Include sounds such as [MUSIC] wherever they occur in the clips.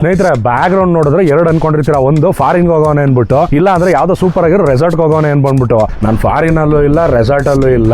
ಸ್ನೇಹಿತರೆ back ground ನೋಡಿದ್ರೆ ಎರಡು ಅನ್ಕೊಂಡಿರ್ತೀರ. ಒಂದು ಫಾರಿನ್ ಹೋಗೋಣ ಅನ್ಬಿಟ್ಟು, ಇಲ್ಲ ಅಂದ್ರೆ ಯಾವ್ದೋ ಸೂಪರ್ ಆಗಿರೋ ರೆಸಾರ್ಟ್ ಹೋಗೋಣ ಅನ್ಬಂದ್ಬಿಟ್ಟು ನಾನು ಫಾರಿನ್ ಅಲ್ಲೂ ಇಲ್ಲ ರೆಸಾರ್ಟ್ ಅಲ್ಲೂ ಇಲ್ಲ.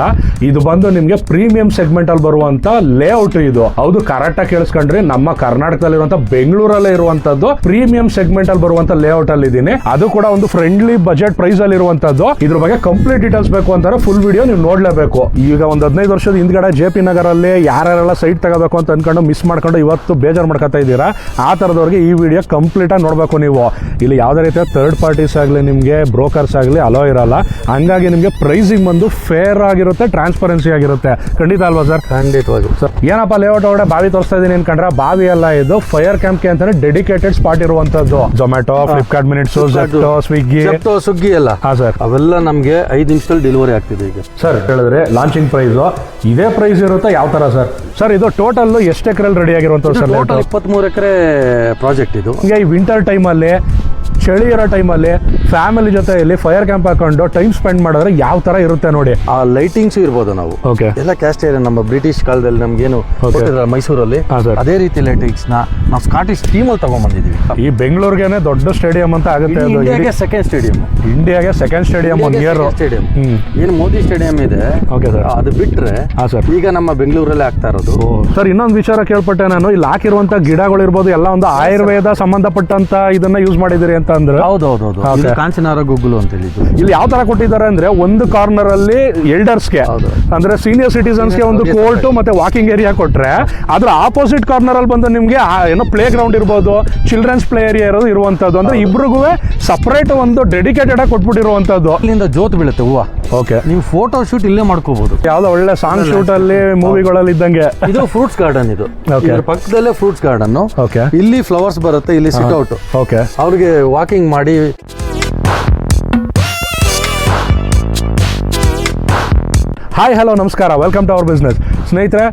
ಇದು ಬಂದು ನಿಮ್ಗೆ ಪ್ರೀಮಿಯಂ ಸೆಗ್ಮೆಂಟ್ ಅಲ್ಲಿ ಬರುವಂತ ಲೇಔಟ್ ಇದು. ಹೌದು ಕರೆಕ್ಟ್ ಆಗಿ ಕೇಳಿಸ್ಕೊಂಡ್ರಿ. ನಮ್ಮ ಕರ್ನಾಟಕದಲ್ಲಿರುವಂತ, ಬೆಂಗಳೂರಲ್ಲೇ ಇರುವಂತದ್ದು ಪ್ರೀಮಿಯಂ ಸೆಗ್ಮೆಂಟ್ ಅಲ್ಲಿ ಬರುವಂತ ಲೇಔಟ್ ಅಲ್ಲಿ ಇದೀನಿ. ಅದು ಕೂಡ ಒಂದು ಫ್ರೆಂಡ್ಲಿ ಬಜೆಟ್ ಪ್ರೈಸ್ ಅಲ್ಲಿ ಇರುವಂತದ್ದು. ಇದ್ರ ಬಗ್ಗೆ ಕಂಪ್ಲೀಟ್ ಡೀಟೇಲ್ಸ್ ಬೇಕು ಅಂತಾರೆ. ಫುಲ್ ವಿಡಿಯೋ ನೀವು ನೋಡ್ಲೇಬೇಕು. ಈಗ ಒಂದು ಹದಿನೈದು ವರ್ಷದ ಹಿಂದ್ಗಡೆ ಜೆ ಪಿ ನಗರಲ್ಲಿ ಯಾರ್ಯಾರೆಲ್ಲ ಸೈಟ್ ತಗೋಬೇಕು ಅಂತ ಅನ್ಕೊಂಡು ಮಿಸ್ ಮಾಡ್ಕೊಂಡು ಇವತ್ತು ಬೇಜಾರು ಮಾಡ್ಕೊತಾ ಇದ್ದೀರಾ? ಆ ಥರದವ್ರಿಗೆ ಈ ವಿಡಿಯೋ ಕಂಪ್ಲೀಟ್ ಆಗಿ ನೋಡಬೇಕು ನೀವು. ಇಲ್ಲಿ ಯಾವುದೇ ರೀತಿಯ ಥರ್ಡ್ ಪಾರ್ಟೀಸ್ ಆಗಲಿ ನಿಮಗೆ ಬ್ರೋಕರ್ಸ್ ಆಗಲಿ ಅಲೋ ಇರಲ್ಲ. ಹಂಗಾಗಿ ನಿಮಗೆ ಪ್ರೈಸಿಂಗ್ ಬಂದು ಫೇರ್ ಆಗಿರುತ್ತೆ ಟ್ರಾನ್ಸ್ಪರೆನ್ಸಿ ಆಗಿರುತ್ತೆ. ಖಂಡಿತ ಅಲ್ವಾ ಸರ್ ಖಂಡಿತವಾಗಿ. ಸರ್ ಏನಪ್ಪ ಲೇಔಟ್ ಅವಡೆ? ಬಾವಿ ತೋರಿಸ್ತಾ ಇದ್ದೀನಿ ಅನ್ಕೊಂಡ್ರೆ ಬಾವಿ ಎಲ್ಲ ಇದು ಫೈರ್ ಕ್ಯಾಂಪ್ಗೆ ಅಂತಾನೆ ಡೆಡಿಕೇಟೆಡ್ ಸ್ಪಾಟ್ ಇರುವಂತದ್ದು. ಜೊಮ್ಯಾಟೊ ಫ್ಲಿಪ್ಕಾರ್ಟ್ ಮಿನಿಟ್ಸ್ ಸ್ವಿಗ್ಗಿ ಸ್ವಿಗ್ಗಿ ಎಲ್ಲ ಹಾ ಸರ್ ಅವೆಲ್ಲ ನಮಗೆ ಐದು ನಿಮಿಷದಲ್ಲಿ ಡೆಲಿವರಿ ಆಗ್ತಿದೆ ಈಗ. ಸರ್ ಹೇಳಿದ್ರೆ ಲಾಂಚಿಂಗ್ ಪ್ರೈಸ್ ಇದೇ ಪ್ರೈಸ್ ಇರುತ್ತೆ? ಯಾವ ತರ ಸರ್ ಸರ್ ಇದು ಟೋಟಲ್ ಎಷ್ಟು ಎಕರೆ ರೆಡಿ ಆಗಿರುವಂತ ಸರ್ ಟೋಟಲ್ ಇಪ್ಪತ್ಮೂರು ಎಕರೆ ಪ್ರಾಜೆಕ್ಟ್ ಇದು. ಹಂಗೆ ಈ ವಿಂಟರ್ ಟೈಮಲ್ಲಿ ಚಳಿ ಇರೋ ಟೈಮಲ್ಲಿ ಫ್ಯಾಮಿಲಿ ಜೊತೆ ಇಲ್ಲಿ ಫೈರ್ ಕ್ಯಾಂಪ್ ಹಾಕೊಂಡು ಟೈಮ್ ಸ್ಪೆಂಡ್ ಮಾಡಿದ್ರೆ ಯಾವ ತರ ಇರುತ್ತೆ ನೋಡಿ. ಆ ಲೈಟಿಂಗ್ಸ್ ಇರ್ಬೋದು ನಾವು. ಓಕೆ ಎಲ್ಲ ಕ್ಯಾಸ್ಟ್ ಏರಿಯಾ ನಮ್ಮ ಬ್ರಿಟಿಷ್ ಕಾಲದಲ್ಲಿ ನಮ್ಗೇನು ಕೊಟ್ಟಿದ್ದಾರೆ ಮೈಸೂರಲ್ಲಿ. ಅದೇ ರೀತಿ ಲೈಟಿಂಗ್ಸ್ನ ನಾವು ಸ್ಕಾಟಿಷ್ ಟೀಮ್ ಅಲ್ಲಿ ತಗೊಂಡ್ಬಂದಿದೀವಿ ಈ ಬೆಂಗಳೂರಿಗೆ ದೊಡ್ಡ ಸ್ಟೇಡಿಯಂ ಅಂತ ಆಗುತ್ತೆ ಸೆಕೆಂಡ್ ಸ್ಟೇಡಿಯಂ ಇಂಡಿಯಾಗೆ second stadium one year stadium ಏನು ಮೋದಿ ಸ್ಟೇಡಿಯಂ ಇದೆ ಓಕೆ ಸರ್ ಅದು ಬಿಟ್ರೆ ಸರ್ ಈಗ ನಮ್ಮ ಬೆಂಗಳೂರಲ್ಲೇ ಆಗ್ತಾ ಇರೋದು. ಸರ್ ಇನ್ನೊಂದು ವಿಚಾರ ಕೇಳ್ಪಟ್ಟೆ ನಾನು. ಇಲ್ಲಿ ಹಾಕಿರುವಂತ ಗಿಡಗಳು ಇರ್ಬೋದು ಎಲ್ಲ ಒಂದು ಆಯುರ್ವೇದ ಸಂಬಂಧಪಟ್ಟಂತ ಇದನ್ನ ಯೂಸ್ ಮಾಡಿದಿರಿ ಅಂತ ಅಂದ್ರೆ ಹೌದೌದು ಕಾಂಚನಾರ ಗುಗ್ಗುಲು ಅಂತ ಹೇಳಿದ್ರು. ಇಲ್ಲಿ ಯಾವ ತರ ಕೊಟ್ಟಿದ್ದಾರೆ ಅಂದ್ರೆ ಒಂದು ಕಾರ್ನರ್ ಅಲ್ಲಿ ಎಲ್ಡರ್ಸ್ಗೆ ಗೆ. ಅಂದ್ರೆ ಸೀನಿಯರ್ ಸಿಟಿಸನ್ಸ್ಗೆ ಒಂದು Seniors ಕೋರ್ಟ್ ಮತ್ತೆ ವಾಕಿಂಗ್ ಏರಿಯಾ ಕೊಟ್ರೆ ಅದ್ರ ಆಪೋಸಿಟ್ ಕಾರ್ನರ್ ಅಲ್ಲಿ ಬಂದು ನಿಮ್ಗೆ ಏನೋ ಪ್ಲೇ ಗ್ರೌಂಡ್ ಇರ್ಬೋದು ಚಿಲ್ಡ್ರನ್ಸ್ ಪ್ಲೇ ಏರಿಯಾ ಇರೋದು ಇರುವಂತದ್ದು. ಅಂದ್ರೆ ಇಬ್ರಿಗೂ ಸಪರೇಟ್ ಒಂದು ಡೆಡಿಕೇಟೆಡ್ ಆಗಿ ಕೊಟ್ಬಿಟ್ಟಿರುವಂತದ್ದು. ಅಲ್ಲಿಂದ ಜೋತ್ ಬೀಳುತ್ತೆ ಹೂವ. ಓಕೆ ನೀವು ಫೋಟೋ ಶೂಟ್ ಇಲ್ಲೇ ಮಾಡ್ಕೋಬಹುದು ಯಾವ್ದೋ ಒಳ್ಳೆ ಸಾಂಗ್ ಶೂಟ್ ಅಲ್ಲಿ ಮೂವಿಗಳಲ್ಲಿ ಇದ್ದಂಗೆ. ಇದು ಫ್ರೂಟ್ಸ್ ಗಾರ್ಡನ್ ಇದು. ಪಕ್ಕದಲ್ಲೇ ಫ್ರೂಟ್ಸ್ ಗಾರ್ಡನ್ ಓಕೆ ಇಲ್ಲಿ ಫ್ಲವರ್ಸ್ ಬರುತ್ತೆ ಇಲ್ಲಿ ಸಿಟ್ ಔಟ್ ಓಕೆ ಅವ್ರಿಗೆ ವಾಕಿಂಗ್ ಮಾಡಿ. ಹಾಯ್ ಹಲೋ ನಮಸ್ಕಾರ. ವೆಲ್ಕಮ್ ಟು ಅವರ್ ಬಿಸ್ನೆಸ್ ಸ್ನೇಹಿತರೆ,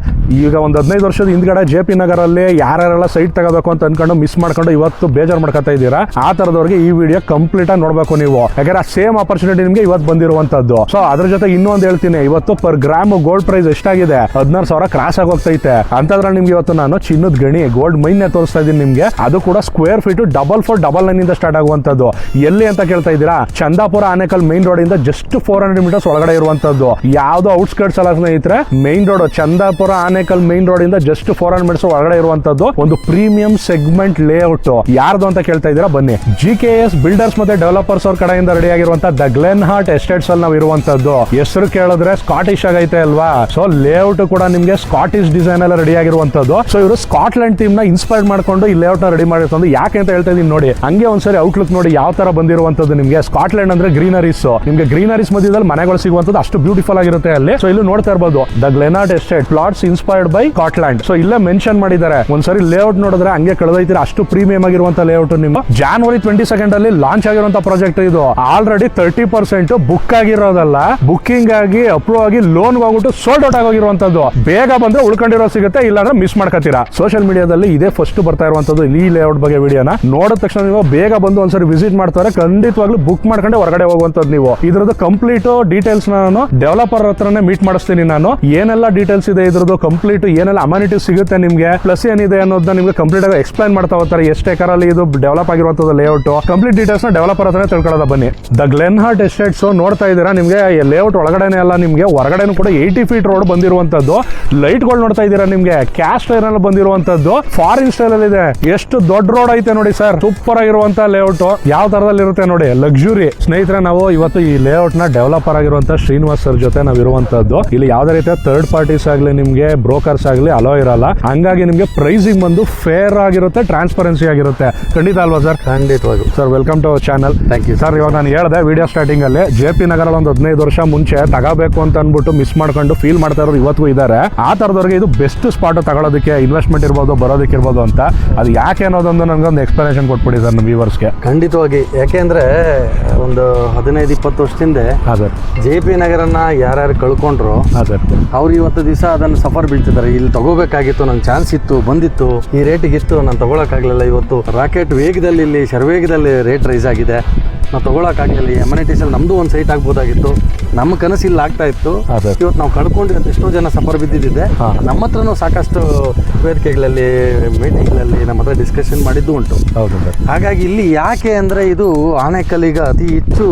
ಈಗ ಒಂದು ಹದಿನೈದು ವರ್ಷದ ಹಿಂದ್ಗಡೆ ಜೆ ಪಿ ನಗರಲ್ಲಿ ಯಾರ್ಯಾರೆಲ್ಲ ಸೈಟ್ ತಗೋಬೇಕು ಅಂತ ಅನ್ಕೊಂಡು ಮಿಸ್ ಮಾಡ್ಕೊಂಡು ಇವತ್ತು ಬೇಜಾರು ಮಾಡ್ಕೊತಾ ಇದ್ದೀರಾ? ಆ ಥರದವ್ರಿಗೆ ಈ ವಿಡಿಯೋ ಕಂಪ್ಲೀಟ್ ಆಗಿ ನೋಡಬೇಕು ನೀವು. ಯಾಕಂದ್ರೆ ಆ ಸೇಮ್ ಆಪರ್ಚುನಿಟಿ ನಿಮಗೆ ಇವತ್ತು ಬಂದಿರುವಂತದ್ದು ಸೊ ಅದ್ರ ಜೊತೆ ಇನ್ನೊಂದು ಹೇಳ್ತೀನಿ. ಇವತ್ತು ಪರ್ ಗ್ರಾಮ್ ಗೋಲ್ಡ್ ಪ್ರೈಸ್ ಎಷ್ಟಾಗಿದೆ? ಹದಿನಾರು ಸಾವಿರ ಕ್ರಾಸ್ ಆಗೋಗ್ತೈತೆ ಅಂತಂದ್ರೆ ನಿಮ್ಗೆ ಇವತ್ತು ನಾನು ಚಿನ್ನದ ಗಣಿ ಗೋಲ್ಡ್ ಮೈನ್ ತೋರಿಸ್ತಾ ಇದ್ದೀನಿ ನಿಮಗೆ. ಅದು ಕೂಡ square feet double four double nine ಇಂದ ಸ್ಟಾರ್ಟ್ ಆಗುವಂತದ್ದು ಎಲ್ಲಿ ಅಂತ ಕೇಳ್ತಾ ಇದ್ದೀರಾ? ಚಂದಾಪುರ ಆನೆಕಲ್ ಮೈನ್ ರೋಡ್ ಇಂದ ಜಸ್ಟ್ ಫೋರ್ ಹಂಡ್ರೆಡ್ ಮೀಟರ್ಸ್ ಒಳಗಡೆ ಇರುವಂತದ್ದು ಯಾವ್ದು ಔಟ್ಸ್ಕರ್ಟ್ಸ್ ಅಲ್ಲ ಸ್ನೇಹಿತರೆ main road Chandapura Anekal main road ಇಂದ ಜಸ್ಟ್ ಫೋರ್ ಹಂಡ್ರೆಡ್ ಮೀಟರ್ಸ್ ಒಳಗಡೆ ಇರುವಂತದ್ದು ಒಂದು ಪ್ರೀಮಿಯಂ ಸೆಗ್ಮೆಂಟ್ ಲೇಔಟ್ ಯಾರ್ದು ಅಂತ ಕೇಳ್ತಾ ಇದ್ದೀರಾ? ಬನ್ನಿ. ಜಿ ಕೆ ಎಸ್ ಬಿಲ್ಡರ್ಸ್ ಮತ್ತೆ ಡೆವಲಪರ್ಸ್ ಅವ್ರ ಕಡೆಯಿಂದ ರೆಡಿ ಆಗಿರುವಂತ ದ ಗ್ಲೆನ್ ಹಾರ್ಟ್ ಎಸ್ಟೇಟ್ಸ್ ಅಲ್ಲಿ ನಾವು ಇರುವಂತದ್ದು. ಹೆಸರು ಕೇಳಿದ್ರೆ ಸ್ಕಾಟಿಶ್ ಆಗೈತೆ ಅಲ್ವಾ? ಸೊ ಲೇಔಟ್ ಕೂಡ ನಿಮ್ಗೆ ಸ್ಕಾಟಿಶ್ ಡಿಸೈನ್ ಎಲ್ಲ ರೆಡಿ ಆಗಿರುವಂತದ್ದು. ಸೊ ಇವರು ಸ್ಕಾಟ್ಲೆಂಡ್ ಟೀಮ್ನ ಇನ್ಸ್ಪೈರ್ ಮಾಡ್ಕೊಂಡು ಈ ಲೇಔಟ್ನ ರೆಡಿ ಮಾಡಿರ್ತಂದು ಯಾಕೆ ಅಂತ ಹೇಳ್ತಾ ಇದೀನಿ ನೋಡಿ. ಹಂಗೆ ಒಂದ್ಸರಿ ಔಟ್ಲುಕ್ ನೋಡಿ ಯಾವ ತರ ಬಂದಿರುವಂತದ್ದು ನಿಮ್ಗೆ. ಸ್ಕಾಟ್ಲೆಂಡ್ ಅಂದ್ರೆ ಗ್ರೀನರೀಸ್ ನಿಮ್ಗೆ ಗ್ರೀನರೀಸ್ ಮಧ್ಯದಲ್ಲಿ ಮನೆಗಳು ಸಿಗುವಂತದ್ದು ಅಷ್ಟು ಬ್ಯೂಟಿಫುಲ್ ಆಗಿರುತ್ತೆ ಅಲ್ಲಿ. ಸೊ ಇಲ್ಲಿ ನೋಡ್ತಾ ಇರ್ಬೋದು. The Glenat estate plots inspired by Scotland so ಇಲ್ಲೇ ಮೆನ್ಷನ್ ಮಾಡಿದ್ದಾರೆ. ಒಂದ್ಸರಿ ಲೇಔಟ್ ನೋಡಿದ್ರೆ ಹಂಗೆ ಕಳೆದೈತಿರ. ಅಷ್ಟು ಪ್ರೀಮಿಯಂ ಆಗಿರುವಂತ ಲೇಔಟ್ ನಿಮ್ಮ. ಜಾನ್ವರಿ ಟ್ವೆಂಟಿ ಸೆಕೆಂಡ್ ಅಲ್ಲಿ ಲಾಂಚ್ ಆಗಿರುವಂತ ಪ್ರಾಜೆಕ್ಟ್ ಇದು. ಆಲ್ರೆಡಿ ತರ್ಟಿ ಪರ್ಸೆಂಟ್ ಬುಕ್ ಆಗಿರೋದಲ್ಲ. ಬುಕ್ಕಿಂಗ್ ಆಗಿ ಅಪ್ರೂವ್ ಆಗಿ ಲೋನ್ ಹೋಗ್ಬಿಟ್ಟು ಸೋಲ್ಡ್ ಔಟ್ ಆಗೋಗಿರುವಂತದ್ದು. ಬೇಗ ಬಂದ್ರೆ ಉಳ್ಕೊಂಡಿರೋ ಸಿಗುತ್ತೆ, ಇಲ್ಲಾಂದ್ರೆ ಮಿಸ್ ಮಾಡ್ಕೋತೀರಾ ಸೋಷಿಯಲ್ ಮೀಡಿಯಾದಲ್ಲಿ ಇದೇ ಫಸ್ಟ್ ಬರ್ತಾ ಇರುವಂತದ್ದು ಈ ಲೇಔಟ್ ಬಗ್ಗೆ ವಿಡಿಯೋನ ನೋಡಿದ ತಕ್ಷಣ ನೀವು ಬೇಗ ಬಂದು ಒಂದ್ಸರಿ ವಿಸಿಟ್ ಮಾಡ್ತಾರೆ. ಖಂಡಿತವಾಗ್ಲೂ ಬುಕ್ ಮಾಡ್ಕೊಂಡೆ ಹೊರಗಡೆ ಹೋಗುವಂತದ್ದು ನೀವು. ಇದ್ರದ್ದು ಕಂಪ್ಲೀಟ್ ಡೀಟೇಲ್ಸ್ ನಾನು ಡೆವಲಪರ್ ಹತ್ರನೇ ಮೀಟ್ ಮಾಡಿಸ್ತೀನಿ ನಾನು. ಏನೆಲ್ಲ ಡೀಟೇಲ್ಸ್ ಇದೆ ಇದ್ರದ್ದು ಕಂಪ್ಲೀಟ್ ಏನೆಲ್ಲ ಅಮಾನಿಟಿ ಸಿಗುತ್ತೆ ನಿಮ್ಗೆ ಪ್ಲಸ್ ಏನಿದೆ ಅನ್ನೋದನ್ನ ನಿಮ್ಗೆ ಕಂಪ್ಲೀಟ್ ಆಗಿ ಎಕ್ಸ್ಪ್ಲೈನ್ ಮಾಡ್ತಾ ಹೋಗ್ತಾರೆ ಎಷ್ಟು ಅಲ್ಲಿ ಇದು ಡೆವಲಪ್ ಆಗಿರುವಂತದ್ದು ಲೇಔಟ್ ಕಂಪ್ಲೀಟ್ ಡೀಟೇಲ್ಸ್ನ ಡೆವಲಪರ್ ಹತ್ರ ತಿಳ್ಕೊಳ್ಳೋದ ಬನ್ನಿ. ದ ಗ್ಲೆನ್ ಹಾರ್ಟ್ ಎಸ್ಟೇಟ್ಸ್ ನೋಡ್ತಾ ಇದ್ದೀರಾ ನಿಮ್ಗೆ? ಲೇಔಟ್ ಒಳಗಡೆನೆ ಅಲ್ಲ ನಿಮ್ಗೆ, ಹೊರಗಡೆನೂ ಕೂಡ ಏಯ್ಟಿ ಫೀಟ್ ರೋಡ್ ಬಂದಿರುವಂತದ್ದು ಲೈಟ್ಗಳು ನೋಡ್ತಾ ಇದ್ದೀರಾ ನಿಮ್ಗೆ? ಟೈರ್ ಅಲ್ಲಿ ಬಂದಿರುವಂತದ್ದು ಫಾರಿನ್ ಸ್ಟೈಲ್ ಅಲ್ಲಿ ಇದೆ. ಎಷ್ಟು ದೊಡ್ಡ ರೋಡ್ ಐತೆ ನೋಡಿ ಸರ್ ಸೂಪರ್ ಆಗಿರುವಂತ ಲೇಔಟ್ ಯಾವ ತರದಲ್ಲಿ ಇರುತ್ತೆ ನೋಡಿ? ಲಕ್ಸುರಿ ಸ್ನೇಹಿತರೆ, ನಾವು ಇವತ್ತು ಈ ಲೇಔಟ್ನ ಡೆವಲಪರ್ ಆಗಿರುವಂತ ಶ್ರೀನಿವಾಸ್ ಸರ್ ಜೊತೆ ನಾವು ಇರುವಂತದ್ದು ಇಲ್ಲಿ ಯಾವ್ದೇ ರೀತಿಯ ಥರ್ಡ್ ಪಾರ್ಟೀಸ್ ಆಗ್ಲಿ ನಿಮ್ಗೆ ಬ್ರೋಕರ್ಸ್ ಆಗ್ಲಿ ಅಲೋ ಇರಲ್ಲ. ಹಂಗಾಗಿ ನಿಮ್ಗೆ ಪ್ರೈಸಿಂಗ್ ಬಂದು ಫೇರ್ ಆಗಿರುತ್ತೆ ಟ್ರಾನ್ಸ್ಪರೆನ್ಸಿ ಆಗಿರುತ್ತೆ. ಖಂಡಿತ ಅಲ್ವಾ ಸರ್ ಖಂಡಿತವಾಗಿ sir welcome to our channel thank you sir ಇವಾಗ ನಾನು ಹೇಳಿದೆ ವಿಡಿಯೋ ಸ್ಟಾರ್ಟಿಂಗ್ ಅಲ್ಲಿ ಜೆ ಪಿ ನಗರ ಒಂದು ಹದಿನೈದು ವರ್ಷ ಮುಂಚೆ ತಗೋಬೇಕು ಅಂತ ಅನ್ಬಿಟ್ಟು ಮಿಸ್ ಮಾಡ್ಕೊಂಡು ಫೀಲ್ ಮಾಡ್ತಾ ಇರೋದು ಇವತ್ತಿಗೂ ಇದಾರೆ. ಆ ಥರದವ್ರಿಗೆ ಇದು ಬೆಸ್ಟ್ ಸ್ಪಾಟ್ ತಗೊಳ್ಳೋದಕ್ಕೆ ಇನ್ವೆಸ್ಟ್ಮೆಂಟ್ ಇರ್ಬೋದು ಬರೋದಕ್ಕೆ ಇರ್ಬೋದು ಅಂತ ಅದು ಯಾಕೆ ಅನ್ನೋದೊಂದು ನನಗೊಂದು ಎಕ್ಸ್ಪ್ಲನೇಷನ್ ಕೊಟ್ಬಿಡಿ ಸರ್ ನಮ್ಮ ವ್ಯೂವರ್ಸ್ಗೆ ಖಂಡಿತವಾಗಿ. ಯಾಕೆಂದ್ರೆ ಒಂದು ಹದಿನೈದು ಇಪ್ಪತ್ತು ವರ್ಷದಿಂದ ಜೆ ಪಿ ನಗರನ ಯಾರ್ಯಾರು ಕಳ್ಕೊಂಡ್ರು ಅವ್ರು ಇವತ್ತು ದಿವಸ ಅದನ್ನು ಸಫರ್ ಬೀಳ್ತಿದ್ದಾರೆ. ಇಲ್ಲಿ ತಗೋಬೇಕಾಗಿತ್ತು, ನಂಗೆ ಚಾನ್ಸ್ ಇತ್ತು, ಬಂದಿತ್ತು. ಈ ರೇಟಿಗೆ ಇಷ್ಟು ನಾನು ತಗೊಳಕ್ಕಾಗಲಿಲ್ಲ. ಇವತ್ತು ರಾಕೆಟ್ ವೇಗದಲ್ಲಿ ಇಲ್ಲಿ, ಶರ್ವೇಗದಲ್ಲಿ ರೇಟ್ ರೈಸ್ ಆಗಿದೆ. ನಾವು ತಗೊಳಕ್ಕಾಗಲಿಲ್ಲ ಈ ಅಲ್ಲಿ ನಮ್ದು ಒಂದು ಸೈಟ್ ಆಗ್ಬೋದಾಗಿತ್ತು. ನಮ್ಮ ಕನಸು ಇಲ್ಲಿ ಆಗ್ತಾ ಇತ್ತು. ಇವತ್ತು ನಾವು ಕಳ್ಕೊಂಡು ಅಂತ ಎಷ್ಟೋ ಜನ ಸಫರ್ ಬಿದ್ದಿದ್ದೆ. ನಮ್ಮ ಹತ್ರನೂ ಸಾಕಷ್ಟು ವೇದಿಕೆಗಳಲ್ಲಿ ಮೀಟಿಂಗ್ಗಳಲ್ಲಿ ನಮ್ಮ ಹತ್ರ ಡಿಸ್ಕಷನ್ ಮಾಡಿದ್ದು ಉಂಟು. ಹೌದು ಹಾಗಾಗಿ ಇಲ್ಲಿ ಯಾಕೆ ಅಂದರೆ ಇದು ಆನೆಕಲ್ಲಿಗ ಅತಿ ಹೆಚ್ಚು